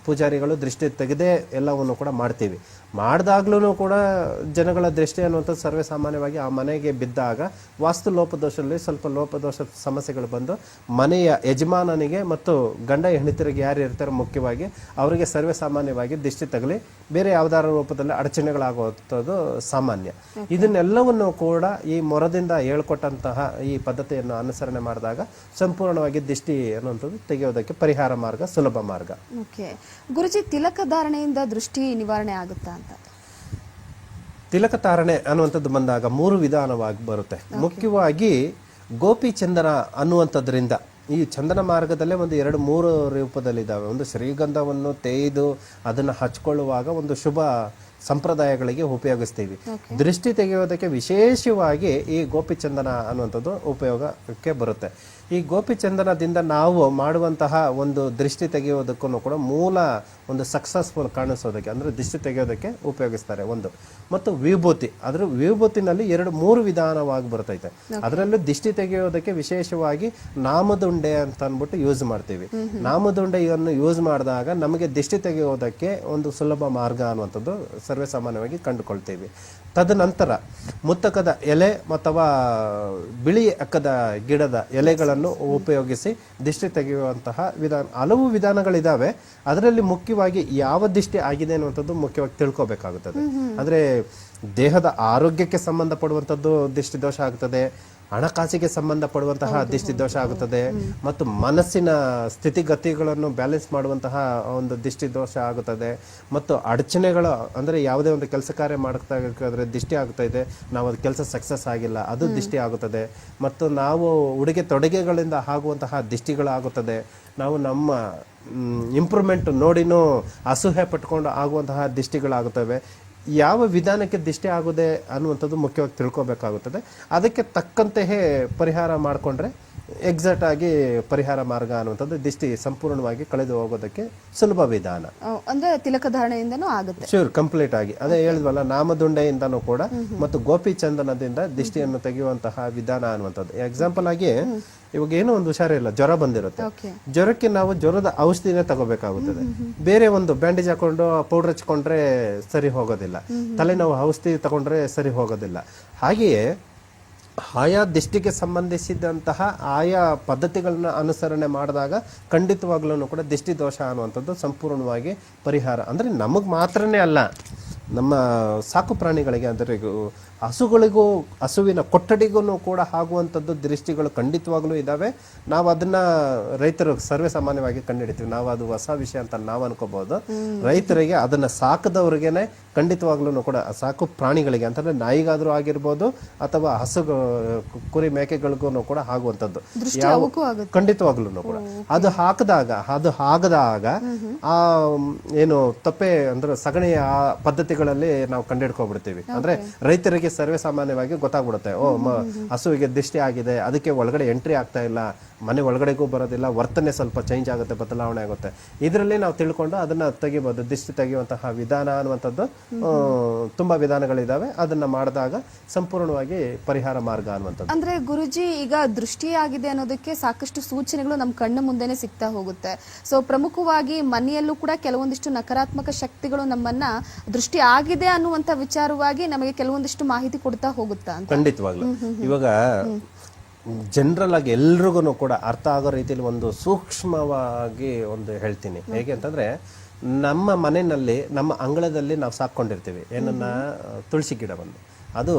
ಪೂಜಾರಿಗಳು ದೃಷ್ಟಿ ತೆಗೆದೇ ಎಲ್ಲವನ್ನು ಕೂಡ ಮಾಡ್ತೀವಿ. ಮಾಡಿದಾಗ್ಲೂ ಕೂಡ ಜನಗಳ ದೃಷ್ಟಿ ಅನ್ನುವಂಥದ್ದು ಸರ್ವೇ ಸಾಮಾನ್ಯವಾಗಿ ಆ ಮನೆಗೆ ಬಿದ್ದಾಗ ವಾಸ್ತು ಲೋಪದೋಷದಲ್ಲಿ ಸ್ವಲ್ಪ ಲೋಪದೋಷ ಸಮಸ್ಯೆಗಳು ಬಂದು ಮನೆಯ ಯಜಮಾನನಿಗೆ ಮತ್ತು ಗಂಡ ಹೆಣಿತರಿಗೆ ಯಾರು ಇರ್ತಾರೋ ಮುಖ್ಯವಾಗಿ ಅವರಿಗೆ ಸರ್ವೇ ಸಾಮಾನ್ಯವಾಗಿ ದೃಷ್ಟಿ ತಗಲಿ ಬೇರೆ ಯಾವ್ದಾರ ರೂಪದಲ್ಲಿ ಅಡಚಣೆಗಳಾಗುವಂಥದ್ದು ಸಾಮಾನ್ಯ. ಇದನ್ನೆಲ್ಲವನ್ನು ಕೂಡ ಈ ಮೊರದಿಂದ ಹೇಳ್ಕೊಟ್ಟಂತಹ ಈ ಪದ್ಧತಿಯನ್ನು ಅನುಸರಣೆ ಮಾಡಿದಾಗ ಸಂಪೂರ್ಣವಾಗಿ ದೃಷ್ಟಿ ಅನ್ನುವಂಥದ್ದು ತೆಗೆಯೋದಕ್ಕೆ ಪರಿಹಾರ ಮಾರ್ಗ ಸುಲಭ ಮಾರ್ಗ. ಓಕೆ. ಗುರುಜಿ ತಿಲಕ ಧಾರಣೆಯಿಂದ ದೃಷ್ಟಿ ನಿವಾರಣೆ ಆಗುತ್ತಾ ಅಂತ? ತಿಲಕ ಧಾರಣೆ ಅನ್ನುವಂಥದ್ದು ಬಂದಾಗ ಮೂರು ವಿಧಾನವಾಗಿ ಬರುತ್ತೆ. ಮುಖ್ಯವಾಗಿ ಗೋಪಿ ಚಂದನ ಅನ್ನುವಂಥದ್ರಿಂದ ಈ ಚಂದನ ಮಾರ್ಗದಲ್ಲೇ ಒಂದು ಎರಡು ಮೂರು ರೂಪದಲ್ಲಿದ್ದಾವೆ. ಒಂದು ಶ್ರೀಗಂಧವನ್ನು ತೇಯ್ದು ಅದನ್ನು ಹಚ್ಕೊಳ್ಳುವಾಗ ಒಂದು ಶುಭ ಸಂಪ್ರದಾಯಗಳಿಗೆ ಉಪಯೋಗಿಸ್ತೀವಿ. ದೃಷ್ಟಿ ತೆಗೆಯೋದಕ್ಕೆ ವಿಶೇಷವಾಗಿ ಈ ಗೋಪಿ ಚಂದನ ಅನ್ನುವಂಥದ್ದು ಉಪಯೋಗಕ್ಕೆ ಬರುತ್ತೆ. ಈ ಗೋಪಿಚಂದನದಿಂದ ನಾವು ಮಾಡುವಂತಹ ಒಂದು ದೃಷ್ಟಿ ತೆಗೆಯೋದಕ್ಕೂ ಕೂಡ ಮೂಲ ಒಂದು ಸಕ್ಸಸ್ಫುಲ್ ಕಾಣಿಸೋದಕ್ಕೆ ಅಂದ್ರೆ ದೃಷ್ಟಿ ತೆಗೆಯೋದಕ್ಕೆ ಉಪಯೋಗಿಸ್ತಾರೆ ಒಂದು. ಮತ್ತು ವಿಭೂತಿ ಅದರ ವಿಭೂತಿನಲ್ಲಿ ಎರಡು ಮೂರು ವಿಧಾನವಾಗಿ ಬರ್ತೈತೆ. ಅದರಲ್ಲೂ ದೃಷ್ಟಿ ತೆಗೆಯೋದಕ್ಕೆ ವಿಶೇಷವಾಗಿ ನಾಮದುಂಡೆ ಅಂತ ಅಂದ್ಬಿಟ್ಟು ಯೂಸ್ ಮಾಡ್ತೀವಿ. ನಾಮದುಂಡೆಯನ್ನು ಯೂಸ್ ಮಾಡಿದಾಗ ನಮಗೆ ದೃಷ್ಟಿ ತೆಗೆಯೋದಕ್ಕೆ ಒಂದು ಸುಲಭ ಮಾರ್ಗ ಅನ್ನುವಂಥದ್ದು ಸರ್ವೇ ಸಾಮಾನ್ಯವಾಗಿ ಕಂಡುಕೊಳ್ತೀವಿ. ತದನಂತರ ಮುತ್ತಕದ ಎಲೆ ಅಥವಾ ಬಿಳಿ ಅಕ್ಕದ ಗಿಡದ ಎಲೆಗಳನ್ನು ಉಪಯೋಗಿಸಿ ದಿಷ್ಟಿ ತೆಗೆಯುವಂತಹ ವಿಧಾನ ಹಲವು ವಿಧಾನಗಳಿದ್ದಾವೆ ಅದರಲ್ಲಿ ಮುಖ್ಯವಾಗಿ ಯಾವ ದಿಷ್ಟಿ ಆಗಿದೆ ಅನ್ನುವಂಥದ್ದು ಮುಖ್ಯವಾಗಿ ತಿಳ್ಕೊಬೇಕಾಗುತ್ತದೆ. ಅಂದರೆ ದೇಹದ ಆರೋಗ್ಯಕ್ಕೆ ಸಂಬಂಧಪಡುವಂಥದ್ದು ದಿಷ್ಟಿ ದೋಷ ಆಗ್ತದೆ. ಹಣಕಾಸಿಗೆ ಸಂಬಂಧಪಡುವಂತಹ ದಿಷ್ಟಿ ದೋಷ ಆಗುತ್ತದೆ ಮತ್ತು ಮನಸ್ಸಿನ ಸ್ಥಿತಿಗತಿಗಳನ್ನು ಬ್ಯಾಲೆನ್ಸ್ ಮಾಡುವಂತಹ ಒಂದು ದಿಷ್ಟಿ ದೋಷ ಆಗುತ್ತದೆ. ಮತ್ತು ಅಡಚಣೆಗಳು ಅಂದರೆ ಯಾವುದೇ ಒಂದು ಕೆಲಸ ಕಾರ್ಯ ಮಾಡ್ತಾ ದೃಷ್ಟಿ ದಿಷ್ಟಿ ಆಗ್ತಾ ಇದೆ. ನಾವು ಅದು ಕೆಲಸ ಸಕ್ಸಸ್ ಆಗಿಲ್ಲ ಅದು ದಿಷ್ಟಿ ಆಗುತ್ತದೆ. ಮತ್ತು ನಾವು ಉಡುಗೆ ತೊಡುಗೆಗಳಿಂದ ಆಗುವಂತಹ ದಿಷ್ಟಿಗಳಾಗುತ್ತದೆ. ನಾವು ನಮ್ಮ ಇಂಪ್ರೂವ್ಮೆಂಟ್ ನೋಡಿನೂ ಅಸೂಹೆ ಪಟ್ಕೊಂಡು ಆಗುವಂತಹ ದಿಷ್ಟಿಗಳಾಗುತ್ತವೆ. ಯಾವ ವಿಧಾನಕ್ಕೆ ದಿಷ್ಟಿ ಆಗುದೆ ಅನ್ನುವಂಥದ್ದು ಮುಖ್ಯವಾಗಿ ತಿಳ್ಕೊಬೇಕಾಗುತ್ತದೆ. ಅದಕ್ಕೆ ತಕ್ಕಂತೆಯೇ ಪರಿಹಾರ ಮಾಡಿಕೊಂಡ್ರೆ ಎಕ್ಸಾಕ್ಟ್ ಆಗಿ ಪರಿಹಾರ ಮಾರ್ಗ ಅನ್ನುವಂಥದ್ದು ದಿಷ್ಟಿ ಸಂಪೂರ್ಣವಾಗಿ ಕಳೆದು ಹೋಗೋದಕ್ಕೆ ಸುಲಭ ವಿಧಾನ. ಅಂದ್ರೆ ತಿಲಕ ಧಾರಣೆಯಿಂದನೂ ಆಗುತ್ತೆ. ಶೂರ್ ಕಂಪ್ಲೀಟ್ ಆಗಿ. ಅದೇ ಹೇಳಿದ್ವಲ್ಲ ನಾಮದುಂಡೆಯಿಂದನೂ ಕೂಡ ಮತ್ತು ಗೋಪಿ ಚಂದನದಿಂದ ದಿಷ್ಟಿಯನ್ನು ತೆಗೆಯುವಂತಹ ವಿಧಾನ ಅನ್ನುವಂಥದ್ದು. ಎಕ್ಸಾಂಪಲ್ ಆಗಿ ಇವಾಗ ಏನೋ ಒಂದು ಹುಷಾರಿಲ್ಲ ಜ್ವರ ಬಂದಿರುತ್ತೆ. ಜ್ವರಕ್ಕೆ ನಾವು ಜ್ವರದ ಔಷಧಿನೇ ತಗೋಬೇಕಾಗುತ್ತದೆ. ಬೇರೆ ಒಂದು ಬ್ಯಾಂಡೇಜ್ ಹಾಕೊಂಡು ಪೌಡರ್ ಹಚ್ಕೊಂಡ್ರೆ ಸರಿ ಹೋಗೋದಿಲ್ಲ. ತಲೆನೋವು ಔಷಧಿ ತಗೊಂಡ್ರೆ ಸರಿ ಹೋಗೋದಿಲ್ಲ. ಹಾಗೆಯೇ ಆಯಾ ದಿಷ್ಟಿಗೆ ಸಂಬಂಧಿಸಿದಂತಹ ಆಯಾ ಪದ್ಧತಿಗಳನ್ನ ಅನುಸರಣೆ ಮಾಡಿದಾಗ ಖಂಡಿತವಾಗ್ಲೂ ಕೂಡ ದಿಷ್ಟಿ ದೋಷ ಅನ್ನುವಂಥದ್ದು ಸಂಪೂರ್ಣವಾಗಿ ಪರಿಹಾರ. ಅಂದರೆ ನಮಗೆ ಮಾತ್ರನೇ ಅಲ್ಲ ನಮ್ಮ ಸಾಕು ಪ್ರಾಣಿಗಳಿಗೆ ಅಂದರೆ ಹಸುಗಳಿಗೂ ಹಸುವಿನ ಕೊಠಡಿಗೂ ಕೂಡ ಆಗುವಂಥದ್ದು ದೃಷ್ಟಿಗಳು ಖಂಡಿತವಾಗಲೂ ಇದ್ದಾವೆ. ನಾವು ಅದನ್ನ ರೈತರು ಸರ್ವೇ ಸಾಮಾನ್ಯವಾಗಿ ಕಂಡುಹಿಡಿತೀವಿ. ನಾವು ಅದು ಹೊಸ ವಿಷಯ ಅಂತ ನಾವು ಅನ್ಕೋಬಹುದು ರೈತರಿಗೆ ಅದನ್ನ ಸಾಕದವ್ರಿಗೇನೆ ಖಂಡಿತವಾಗ್ಲೂ ಕೂಡ ಸಾಕು ಪ್ರಾಣಿಗಳಿಗೆ ಅಂತಂದ್ರೆ ನಾಯಿಗಾದ್ರೂ ಆಗಿರ್ಬೋದು ಅಥವಾ ಹಸು ಕುರಿ ಮೇಕೆಗಳಿಗೂ ಕೂಡ ಆಗುವಂಥದ್ದು. ಯಾವ- ಖಂಡಿತವಾಗ್ಲೂ ಕೂಡ. ಅದು ಹಾಕಿದಾಗ ಅದು ಆಗದಾಗ ಆ ಏನು ತಪ್ಪೆ ಅಂದ್ರೆ ಸಗಣಿಯ ಆ ಪದ್ಧತಿಗಳಲ್ಲಿ ನಾವು ಕಂಡಿಡ್ಕೊಬಿಡ್ತೀವಿ ಅಂದ್ರೆ ರೈತರಿಗೆ ಸರ್ವೇ ಸಾಮಾನ್ಯವಾಗಿ ಗೊತ್ತಾಗ್ಬಿಡುತ್ತೆ. ಓ ಮ- ಹಸುವಿಗೆ ದೃಷ್ಟಿ ಆಗಿದೆ ಅದಕ್ಕೆ ಒಳಗಡೆ ಎಂಟ್ರಿ ಆಗ್ತಾ ಇಲ್ಲ ಮನೆ ಒಳಗಡೆಗೂ ಬರೋದಿಲ್ಲ ವರ್ತನೆ ಸ್ವಲ್ಪ ಚೇಂಜ್ ಆಗುತ್ತೆ ಬದಲಾವಣೆ ಆಗುತ್ತೆ. ಇದರಲ್ಲಿ ನಾವು ತಿಳ್ಕೊಂಡು ಅದನ್ನ ತೆಗಿಬೋದು ದಿಷ್ಟಿ ತೆಗೆಯುವಂತಹ ವಿಧಾನ ಅನ್ನುವಂಥದ್ದು ತುಂಬ ವಿಧಾನಗಳಿದಾವೆ. ಅದನ್ನ ಮಾಡಿದಾಗ ಸಂಪೂರ್ಣವಾಗಿ ಪರಿಹಾರ ಮಾರ್ಗ ಅನ್ನುವಂಥದ್ದು. ಅಂದ್ರೆ ಗುರುಜಿ ಈಗ ದೃಷ್ಟಿಯಾಗಿದೆ ಅನ್ನೋದಕ್ಕೆ ಸಾಕಷ್ಟು ಸೂಚನೆಗಳು ನಮ್ಮ ಕಣ್ಣ ಮುಂದೆನೆ ಸಿಗ್ತಾ ಹೋಗುತ್ತೆ. ಸೊ ಪ್ರಮುಖವಾಗಿ ಮನೆಯಲ್ಲೂ ಕೂಡ ಕೆಲವೊಂದಿಷ್ಟು ನಕಾರಾತ್ಮಕ ಶಕ್ತಿಗಳು ನಮ್ಮನ್ನ ದೃಷ್ಟಿ ಆಗಿದೆ ಅನ್ನುವಂಥ ವಿಚಾರವಾಗಿ ನಮಗೆ ಕೆಲವೊಂದಿಷ್ಟು ಮಾಹಿತಿ ಕೊಡ್ತಾ ಹೋಗುತ್ತಾ ಅಂತ? ಖಂಡಿತವಾಗ್ಲು. ಇವಾಗ ಜನರಲ್ ಆಗಿ ಎಲ್ರಿಗೂ ಕೂಡ ಅರ್ಥ ಆಗೋ ರೀತಿಯಲ್ಲಿ ಒಂದು ಸೂಕ್ಷ್ಮವಾಗಿ ಒಂದು ಹೇಳ್ತೀನಿ. ಹೇಗೆ ಅಂತಂದ್ರೆ ನಮ್ಮ ಮನೆಯಲ್ಲಿ ನಮ್ಮ ಅಂಗಳದಲ್ಲಿ ನಾವು ಸಾಕೊಂಡಿರ್ತೀವಿ ಏನನ್ನ ತುಳಸಿ ಗಿಡವನ್ನು ಅದು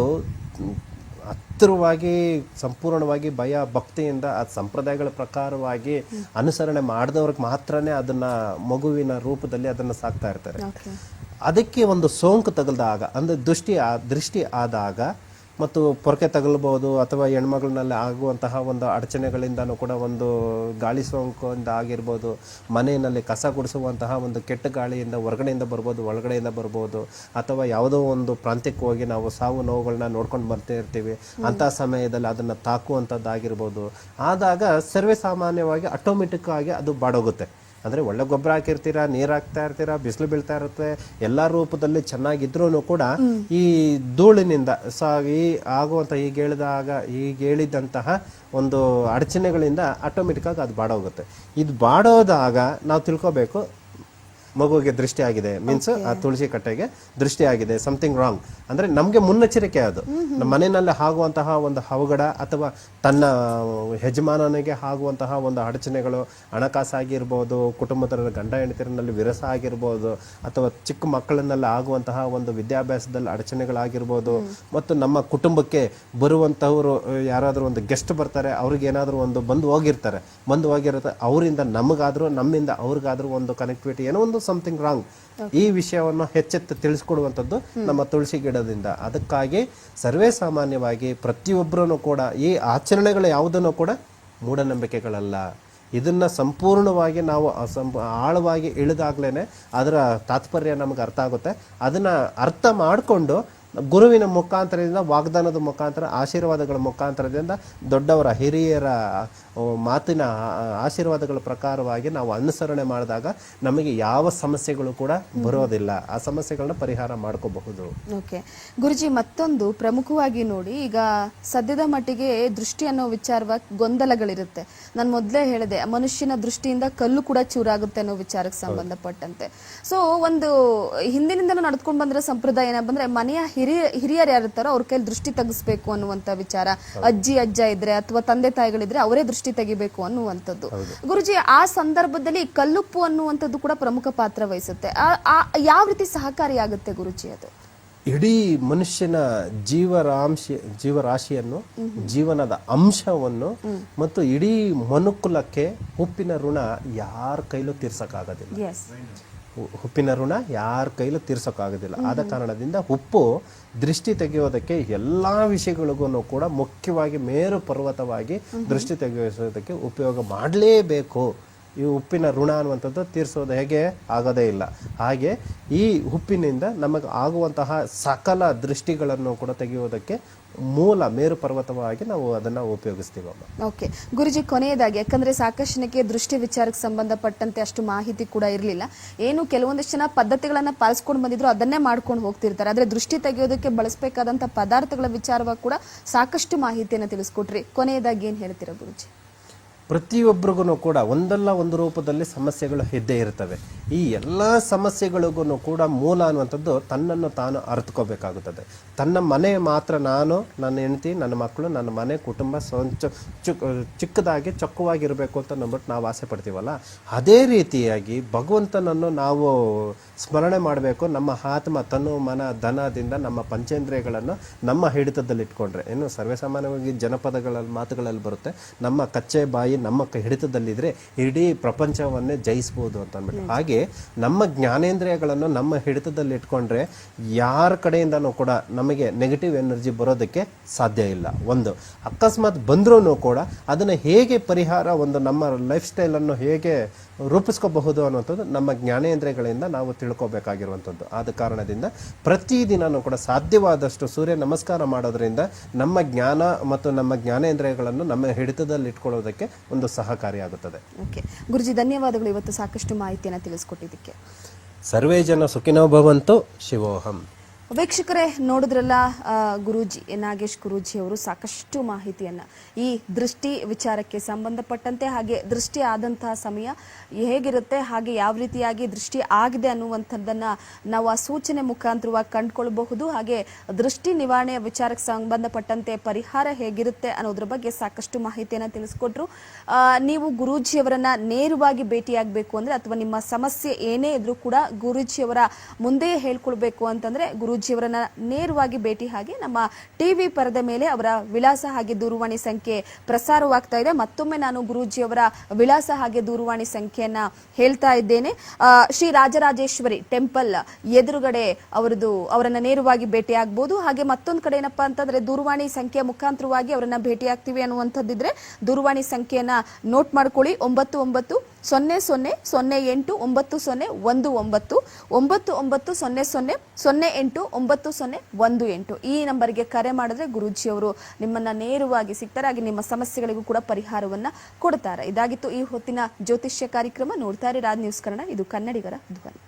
ಹತ್ತಿರವಾಗಿ ಸಂಪೂರ್ಣವಾಗಿ ಭಯ ಭಕ್ತಿಯಿಂದ ಆ ಸಂಪ್ರದಾಯಗಳ ಪ್ರಕಾರವಾಗಿ ಅನುಸರಣೆ ಮಾಡಿದವ್ರಿಗೆ ಮಾತ್ರನೇ ಅದನ್ನ ಮಗುವಿನ ರೂಪದಲ್ಲಿ ಅದನ್ನು ಸಾಕ್ತಾ ಇರ್ತಾರೆ. ಅದಕ್ಕೆ ಒಂದು ಸೋಂಕು ತಗಲ್ದಾಗ ಅಂದ್ರೆ ದೃಷ್ಟಿ ಆ ದೃಷ್ಟಿ ಆದಾಗ ಮತ್ತು ಪೊರಕೆ ತಗಲಬಹುದು ಅಥವಾ ಹೆಣ್ಮಗಳನ್ನಲ್ಲಿ ಆಗುವಂತಹ ಒಂದು ಅಡಚಣೆಗಳಿಂದನೂ ಕೂಡ ಒಂದು ಗಾಳಿ ಸೋಂಕಿಂದ ಆಗಿರ್ಬೋದು, ಮನೆಯಲ್ಲಿ ಕಸ ಗುಡಿಸುವಂತಹ ಒಂದು ಕೆಟ್ಟ ಗಾಳಿಯಿಂದ ಹೊರಗಡೆಯಿಂದ ಬರ್ಬೋದು, ಒಳಗಡೆಯಿಂದ ಬರ್ಬೋದು, ಅಥವಾ ಯಾವುದೋ ಒಂದು ಪ್ರಾಂತ್ಯಕ್ಕೆ ಹೋಗಿ ನಾವು ಸಾವು ನೋವುಗಳನ್ನ ನೋಡ್ಕೊಂಡು ಬರ್ತಾ ಇರ್ತೀವಿ ಅಂತಹ ಸಮಯದಲ್ಲಿ ಅದನ್ನು ತಾಕುವಂಥದ್ದಾಗಿರ್ಬೋದು. ಆದಾಗ ಸರ್ವೇ ಸಾಮಾನ್ಯವಾಗಿ ಆಟೋಮೆಟಿಕ್ ಆಗಿ ಅದು ಬಾಡೋಗುತ್ತೆ. ಅಂದರೆ ಒಳ್ಳೆ ಗೊಬ್ಬರ ಹಾಕಿರ್ತೀರಾ, ನೀರು ಹಾಕ್ತಾ ಇರ್ತೀರಾ, ಬಿಸಿಲು ಬೀಳ್ತಾ ಇರುತ್ತೆ, ಎಲ್ಲ ರೂಪದಲ್ಲಿ ಚೆನ್ನಾಗಿದ್ರೂ ಕೂಡ ಈ ಧೂಳಿನಿಂದ ಸ ಈ ಆಗುವಂಥ ಈಗ ಹೇಳಿದಾಗ ಈಗ ಹೇಳಿದಂತಹ ಒಂದು ಅಡಚಣೆಗಳಿಂದ ಆಟೋಮೆಟಿಕ್ ಆಗಿ ಅದು ಬಾಡೋಗುತ್ತೆ. ಇದು ಬಾಡೋದಾಗ ನಾವು ತಿಳ್ಕೊಬೇಕು ಮಗುವಿಗೆ ದೃಷ್ಟಿ ಆಗಿದೆ. ಮೀನ್ಸ್ ಆ ತುಳಸಿ ಕಟ್ಟೆಗೆ ದೃಷ್ಟಿ ಆಗಿದೆ. ಸಮಥಿಂಗ್ ರಾಂಗ್ ಅಂದ್ರೆ ನಮ್ಗೆ ಮುನ್ನೆಚ್ಚರಿಕೆ ಅದು. ನಮ್ಮ ಮನೆಯಲ್ಲಿ ಆಗುವಂತಹ ಒಂದು ಅವಘಡ ಅಥವಾ ತನ್ನ ಯಜಮಾನನಿಗೆ ಆಗುವಂತಹ ಒಂದು ಅಡಚಣೆಗಳು ಹಣಕಾಸಾಗಿರ್ಬೋದು ಕುಟುಂಬದ ಗಂಡ ಹೆಂಡತಿರಿನಲ್ಲಿ ವಿರಸ ಆಗಿರ್ಬೋದು ಅಥವಾ ಚಿಕ್ಕ ಮಕ್ಕಳನ್ನೆಲ್ಲ ಆಗುವಂತಹ ಒಂದು ವಿದ್ಯಾಭ್ಯಾಸದಲ್ಲಿ ಅಡಚಣೆಗಳಾಗಿರ್ಬೋದು. ಮತ್ತು ನಮ್ಮ ಕುಟುಂಬಕ್ಕೆ ಬರುವಂತಹವರು ಯಾರಾದರೂ ಒಂದು ಗೆಸ್ಟ್ ಬರ್ತಾರೆ ಅವ್ರಿಗೆ ಏನಾದರೂ ಒಂದು ಬಂದು ಹೋಗಿರ್ತಾರೆ. ಬಂದು ಹೋಗಿರುತ್ತೆ ಅವರಿಂದ ನಮಗಾದರೂ ನಮ್ಮಿಂದ ಅವ್ರಿಗಾದರೂ ಒಂದು ಕನೆಕ್ಟಿವಿಟಿ ಏನೋ ಒಂದು ಸಮಥಿಂಗ್ ರಾಂಗ್ ಈ ವಿಷಯವನ್ನು ಹೆಚ್ಚೆತ್ತು ತಿಳಿಸ್ಕೊಡುವಂಥದ್ದು ನಮ್ಮ ತುಳಸಿ ಗಿಡದಿಂದ. ಅದಕ್ಕಾಗಿ ಸರ್ವೇ ಸಾಮಾನ್ಯವಾಗಿ ಪ್ರತಿಯೊಬ್ಬರೂ ಕೂಡ ಈ ಆಚರಣೆಗಳು ಯಾವುದನ್ನು ಕೂಡ ಮೂಢನಂಬಿಕೆಗಳಲ್ಲ. ಇದನ್ನು ಸಂಪೂರ್ಣವಾಗಿ ನಾವು ಅಸಂ- ಆಳವಾಗಿ ಇಳಿದಾಗ್ಲೇ ಅದರ ತಾತ್ಪರ್ಯ ನಮಗೆ ಅರ್ಥ ಆಗುತ್ತೆ. ಅದನ್ನ ಅರ್ಥ ಮಾಡಿಕೊಂಡು ಗುರುವಿನ ಮುಖಾಂತರದಿಂದ ವಾಗ್ದಾನದ ಮುಖಾಂತರ ಆಶೀರ್ವಾದಗಳ ಮುಖಾಂತರದಿಂದ ದೊಡ್ಡವರ ಹಿರಿಯರ ಮಾತಿನ ಆಶೀರ್ವಾದಗಳ ಪ್ರಕಾರವಾಗಿ ನಾವು ಅನುಸರಣೆ ಮಾಡಿದಾಗ ನಮಗೆ ಯಾವ ಸಮಸ್ಯೆಗಳು ಕೂಡ ಬರೋದಿಲ್ಲ. ಆ ಸಮಸ್ಯೆಗಳನ್ನ ಪರಿಹಾರ ಮಾಡ್ಕೋಬಹುದು. ಓಕೆ. ಗುರುಜಿ ಮತ್ತೊಂದು ಪ್ರಮುಖವಾಗಿ ನೋಡಿ ಈಗ ಸದ್ಯದ ಮಟ್ಟಿಗೆ ದೃಷ್ಟಿ ಅನ್ನೋ ವಿಚಾರವಾಗಿ ಗೊಂದಲಗಳಿರುತ್ತೆ. ನಾನು ಮೊದಲೇ ಹೇಳಿದೆ ಮನುಷ್ಯನ ದೃಷ್ಟಿಯಿಂದ ಕಲ್ಲು ಕೂಡ ಚೂರಾಗುತ್ತೆ ಅನ್ನೋ ವಿಚಾರಕ್ಕೆ ಸಂಬಂಧಪಟ್ಟಂತೆ. ಸೊ ಒಂದು ಹಿಂದಿನಿಂದಲೂ ನಡ್ಕೊಂಡು ಬಂದಿರೋ ಸಂಪ್ರದಾಯ ಏನಪ್ಪ ಮನೆಯ ಹಿರಿಯ ಹಿರಿಯರು ಯಾರಿರ್ತಾರೋ ಅವ್ರ ಕೈಲಿ ದೃಷ್ಟಿ ತೆಗಿಸ್ಬೇಕು ಅನ್ನುವಂತ ವಿಚಾರ. ಅಜ್ಜಿ ಅಜ್ಜ ಇದ್ರೆ ಅಥವಾ ತಂದೆ ತಾಯಿಗಳಿದ್ರೆ ಅವರೇ ದೃಷ್ಟಿ ತೆಗಿಬೇಕು ಅನ್ನುವಂಥದ್ದು. ಗುರುಜಿ ಆ ಸಂದರ್ಭದಲ್ಲಿ ಕಲ್ಲುಪ್ಪು ಅನ್ನುವಂಥದ್ದು ಕೂಡ ಪ್ರಮುಖ ಪಾತ್ರ ವಹಿಸುತ್ತೆ. ಯಾವ ರೀತಿ ಸಹಕಾರಿಯಾಗುತ್ತೆ ಗುರುಜಿ ಅದು? ಇಡೀ ಮನುಷ್ಯನ ಜೀವರಾಂಶ ಜೀವರಾಶಿಯನ್ನು ಜೀವನದ ಅಂಶವನ್ನು ಮತ್ತು ಇಡೀ ಮನುಕುಲಕ್ಕೆ ಉಪ್ಪಿನ ಋಣ ಯಾರ ಕೈಲೂ ತೀರ್ಸಕ್ಕಾಗೋದಿಲ್ಲ. ಉಪ್ಪಿನ ಋಣ ಯಾರ ಕೈಲೂ ತೀರ್ಸೋಕ್ಕಾಗೋದಿಲ್ಲ. ಆದ ಕಾರಣದಿಂದ ಉಪ್ಪು ದೃಷ್ಟಿ ತೆಗೆಯೋದಕ್ಕೆ ಎಲ್ಲ ವಿಷಯಗಳಿಗೂ ಕೂಡ ಮುಖ್ಯವಾಗಿ ಮೇರು ಪರ್ವತವಾಗಿ ದೃಷ್ಟಿ ತೆಗೆಯೋದಕ್ಕೆ ಉಪಯೋಗ ಮಾಡಲೇಬೇಕು. ಈ ಉಪ್ಪಿನ ಋಣ ಅನ್ನುವಂಥದ್ದು ತೀರಿಸೋದು ಹೇಗೆ? ಆಗೋದೇ ಇಲ್ಲ. ಹಾಗೆ ಈ ಉಪ್ಪಿನಿಂದ ನಮಗೆ ಆಗುವಂತಹ ಸಕಲ ದೃಷ್ಟಿಗಳನ್ನು ಕೂಡ ತೆಗೆಯೋದಕ್ಕೆ ಮೂಲ ಮೇರು ಪರ್ವತವಾಗಿ ನಾವು ಅದನ್ನ ಉಪಯೋಗಿಸ್ತೀವಮ್ಮ ಓಕೆ ಗುರುಜಿ, ಕೊನೆಯದಾಗಿ, ಯಾಕಂದ್ರೆ ಸಾಕಷ್ಟು ದೃಷ್ಟಿ ವಿಚಾರಕ್ಕೆ ಸಂಬಂಧಪಟ್ಟಂತೆ ಅಷ್ಟು ಮಾಹಿತಿ ಕೂಡ ಇರಲಿಲ್ಲ. ಏನು ಕೆಲವೊಂದಷ್ಟು ಜನ ಪದ್ಧತಿಗಳನ್ನ ಪಾಲಿಸ್ಕೊಂಡು ಬಂದಿದ್ರು, ಅದನ್ನೇ ಮಾಡ್ಕೊಂಡು ಹೋಗ್ತಿರ್ತಾರೆ. ಆದ್ರೆ ದೃಷ್ಟಿ ತೆಗೆಯೋದಕ್ಕೆ ಬಳಸಬೇಕಾದಂತ ಪದಾರ್ಥಗಳ ವಿಚಾರವಾಗಿ ಕೂಡ ಸಾಕಷ್ಟು ಮಾಹಿತಿಯನ್ನು ತಿಳಿಸ್ಕೊಟ್ರಿ. ಕೊನೆಯದಾಗಿ ಏನ್ ಹೇಳ್ತೀರಾ ಗುರುಜಿ? ಪ್ರತಿಯೊಬ್ಬರಿಗೂ ಕೂಡ ಒಂದಲ್ಲ ಒಂದು ರೂಪದಲ್ಲಿ ಸಮಸ್ಯೆಗಳು ಇದ್ದೇ ಇರ್ತವೆ. ಈ ಎಲ್ಲ ಸಮಸ್ಯೆಗಳಿಗೂ ಕೂಡ ಮೂಲ ಅನ್ನುವಂಥದ್ದು ತನ್ನನ್ನು ತಾನು ಅರ್ಥಕೋಬೇಕಾಗುತ್ತದೆ ತನ್ನ ಮನೆ ಮಾತ್ರ ನಾನು, ನನ್ನ ಹೆಂಡತಿ, ನನ್ನ ಮಕ್ಕಳು, ನನ್ನ ಮನೆ, ಕುಟುಂಬ ಸ್ವಂಚ ಚುಕ್ ಚಿಕ್ಕದಾಗಿ ಚೊಕ್ಕವಾಗಿರಬೇಕು ಅಂತ ನಂಬಿಟ್ಟು ನಾವು ಆಸೆ ಪಡ್ತೀವಲ್ಲ? ಅದೇ ರೀತಿಯಾಗಿ ಭಗವಂತನನ್ನು ನಾವು ಸ್ಮರಣೆ ಮಾಡಬೇಕು. ನಮ್ಮ ಆತ್ಮ ತನು ಮನ ಧನದಿಂದ ನಮ್ಮ ಪಂಚೇಂದ್ರಿಯಗಳನ್ನು ನಮ್ಮ ಹಿಡಿತದಲ್ಲಿ ಇಟ್ಕೊಂಡ್ರೆ ಏನು ಸರ್ವೇಸಾಮಾನ್ಯವಾಗಿ ಜನಪದಗಳಲ್ಲಿ ಮಾತುಗಳಲ್ಲಿ ಬರುತ್ತೆ, ನಮ್ಮ ಕಚ್ಚೆ ಬಾಯಿ ನಮ್ಮ ಹಿಡಿತದಲ್ಲಿದ್ರೆ ಇಡೀ ಪ್ರಪಂಚವನ್ನೇ ಜಯಿಸ್ಬೋದು ಅಂತ ಅಂದ್ಬಿಟ್ಟು. ಹಾಗೆ ನಮ್ಮ ಜ್ಞಾನೇಂದ್ರಿಯಗಳನ್ನು ನಮ್ಮ ಹಿಡಿತದಲ್ಲಿ ಇಟ್ಕೊಂಡ್ರೆ ಯಾರ ಕಡೆಯಿಂದನೂ ಕೂಡ ನಮಗೆ ನೆಗೆಟಿವ್ ಎನರ್ಜಿ ಬರೋದಕ್ಕೆ ಸಾಧ್ಯ ಇಲ್ಲ. ಒಂದು, ಅಕಸ್ಮಾತ್ ಬಂದ್ರೂ ಕೂಡ ಅದನ್ನು ಹೇಗೆ ಪರಿಹಾರ ಒಂದು ನಮ್ಮ ಲೈಫ್ ಸ್ಟೈಲನ್ನು ಹೇಗೆ ರೂಪಿಸ್ಕೋಬಹುದು ಅನ್ನುವಂಥದ್ದು ನಮ್ಮ ಜ್ಞಾನೇಂದ್ರಿಯಗಳಿಂದ ನಾವು ತಿಳ್ಕೊಬೇಕಾಗಿರುವಂಥದ್ದು. ಆದ ಕಾರಣದಿಂದ ಪ್ರತಿದಿನನೂ ಕೂಡ ಸಾಧ್ಯವಾದಷ್ಟು ಸೂರ್ಯ ನಮಸ್ಕಾರ ಮಾಡೋದ್ರಿಂದ ನಮ್ಮ ಜ್ಞಾನ ಮತ್ತು ನಮ್ಮ ಜ್ಞಾನೇಂದ್ರಿಯಗಳನ್ನು ನಮ್ಮ ಹಿಡಿತದಲ್ಲಿ ಇಟ್ಕೊಳ್ಳೋದಕ್ಕೆ ಒಂದು ಸಹಕಾರಿಯಾಗುತ್ತದೆ. ಓಕೆ. ಗುರುಜಿ ಧನ್ಯವಾದಗಳು ಇವತ್ತು ಸಾಕಷ್ಟು ಮಾಹಿತಿಯನ್ನು ತಿಳಿಸ್ಕೊಟ್ಟಿದ್ದಕ್ಕೆ. ಸರ್ವೇ ಜನ ಸುಖಿನೋ ಭವಂತು ಶಿವೋಹಂ. ವೀಕ್ಷಕರೇ, ನೋಡಿದ್ರಲ್ಲ ಗುರುಜಿ ಗುರೂಜಿ, ನಾಗೇಶ್ ಗುರೂಜಿ ಅವರು ಸಾಕಷ್ಟು ಮಾಹಿತಿಯನ್ನ ಈ ದೃಷ್ಟಿ ವಿಚಾರಕ್ಕೆ ಸಂಬಂಧಪಟ್ಟಂತೆ ಹಾಗೆ ದೃಷ್ಟಿ ಆದಂತಹ ಸಮಯ ಹೇಗಿರುತ್ತೆ, ಹಾಗೆ ಯಾವ ರೀತಿಯಾಗಿ ದೃಷ್ಟಿ ಆಗಿದೆ ಅನ್ನುವಂಥದ್ದನ್ನ ನಾವು ಆ ಸೂಚನೆ ಮುಖಾಂತರವಾಗಿ ಕಂಡುಕೊಳ್ಬಹುದು. ಹಾಗೆ ದೃಷ್ಟಿ ನಿವಾರಣೆ ವಿಚಾರಕ್ಕೆ ಸಂಬಂಧಪಟ್ಟಂತೆ ಪರಿಹಾರ ಹೇಗಿರುತ್ತೆ ಅನ್ನೋದ್ರ ಬಗ್ಗೆ ಸಾಕಷ್ಟು ಮಾಹಿತಿಯನ್ನ ತಿಳಿಸ್ಕೊಟ್ರು. ನೀವು ಗುರೂಜಿಯವರನ್ನ ನೇರವಾಗಿ ಭೇಟಿಯಾಗಬೇಕು ಅಂದ್ರೆ, ಅಥವಾ ನಿಮ್ಮ ಸಮಸ್ಯೆ ಏನೇ ಇದ್ರೂ ಕೂಡ ಗುರೂಜಿಯವರ ಮುಂದೆ ಹೇಳ್ಕೊಳ್ಬೇಕು ಅಂತಂದ್ರೆ ಗುರೂಜಿಯವರನ್ನ ನೇರವಾಗಿ ಭೇಟಿ ಹಾಗೆ ನಮ್ಮ ಟಿವಿ ಪರದೆ ಮೇಲೆ ಅವರ ವಿಳಾಸ ಹಾಗೆ ದೂರವಾಣಿ ಸಂಖ್ಯೆ ಪ್ರಸಾರವಾಗ್ತಾ ಇದೆ. ಮತ್ತೊಮ್ಮೆ ನಾನು ಗುರೂಜಿಯವರ ವಿಳಾಸ ಹಾಗೆ ದೂರವಾಣಿ ಸಂಖ್ಯೆಯನ್ನ ಹೇಳ್ತಾ ಇದ್ದೇನೆ. ಶ್ರೀ ರಾಜರಾಜೇಶ್ವರಿ ಟೆಂಪಲ್ ಎದುರುಗಡೆ ಅವರದು, ಅವರನ್ನ ನೇರವಾಗಿ ಭೇಟಿ ಆಗ್ಬೋದು ಹಾಗೆ ಮತ್ತೊಂದು ಕಡೆ ಏನಪ್ಪಾ ಅಂತಂದ್ರೆ ದೂರವಾಣಿ ಸಂಖ್ಯೆ ಮುಖಾಂತರವಾಗಿ ಅವರನ್ನ ಭೇಟಿ ಆಗ್ತೀವಿ ಅನ್ನುವಂಥದ್ದಿದ್ರೆ ದೂರವಾಣಿ ಸಂಖ್ಯೆಯನ್ನ ನೋಟ್ ಮಾಡ್ಕೊಳ್ಳಿ. ಒಂಬತ್ತು ಒಂಬತ್ತು ಸೊನ್ನೆ ಸೊನ್ನೆ ಸೊನ್ನೆ ಎಂಟು ಒಂಬತ್ತು ಸೊನ್ನೆ ಒಂದು ಒಂಬತ್ತು ಒಂಬತ್ತು ಒಂಬತ್ತು ಸೊನ್ನೆ ಸೊನ್ನೆ ಸೊನ್ನೆ ಎಂಟು ಒಂಬತ್ತು ಸೊನ್ನೆ ಒಂದು ಎಂಟು. ಈ ನಂಬರ್ಗೆ ಕರೆ ಮಾಡಿದ್ರೆ ಗುರೂಜಿಯವರು ನಿಮ್ಮನ್ನ ನೇರವಾಗಿ ಸಿಗ್ತಾರೆ ಹಾಗೆ ನಿಮ್ಮ ಸಮಸ್ಯೆಗಳಿಗೂ ಕೂಡ ಪರಿಹಾರವನ್ನ ಕೊಡ್ತಾರೆ. ಇದಾಗಿತ್ತು ಈ ಹೊತ್ತಿನ ಜ್ಯೋತಿಷ್ಯ ಕಾರ್ಯಕ್ರಮ. ನೋಡ್ತಾ ಇರಿ ರಾಜ್ ನ್ಯೂಸ್ ಕನ್ನಡ. ಇದು ಕನ್ನಡಿಗರ ಧ್ವನಿ.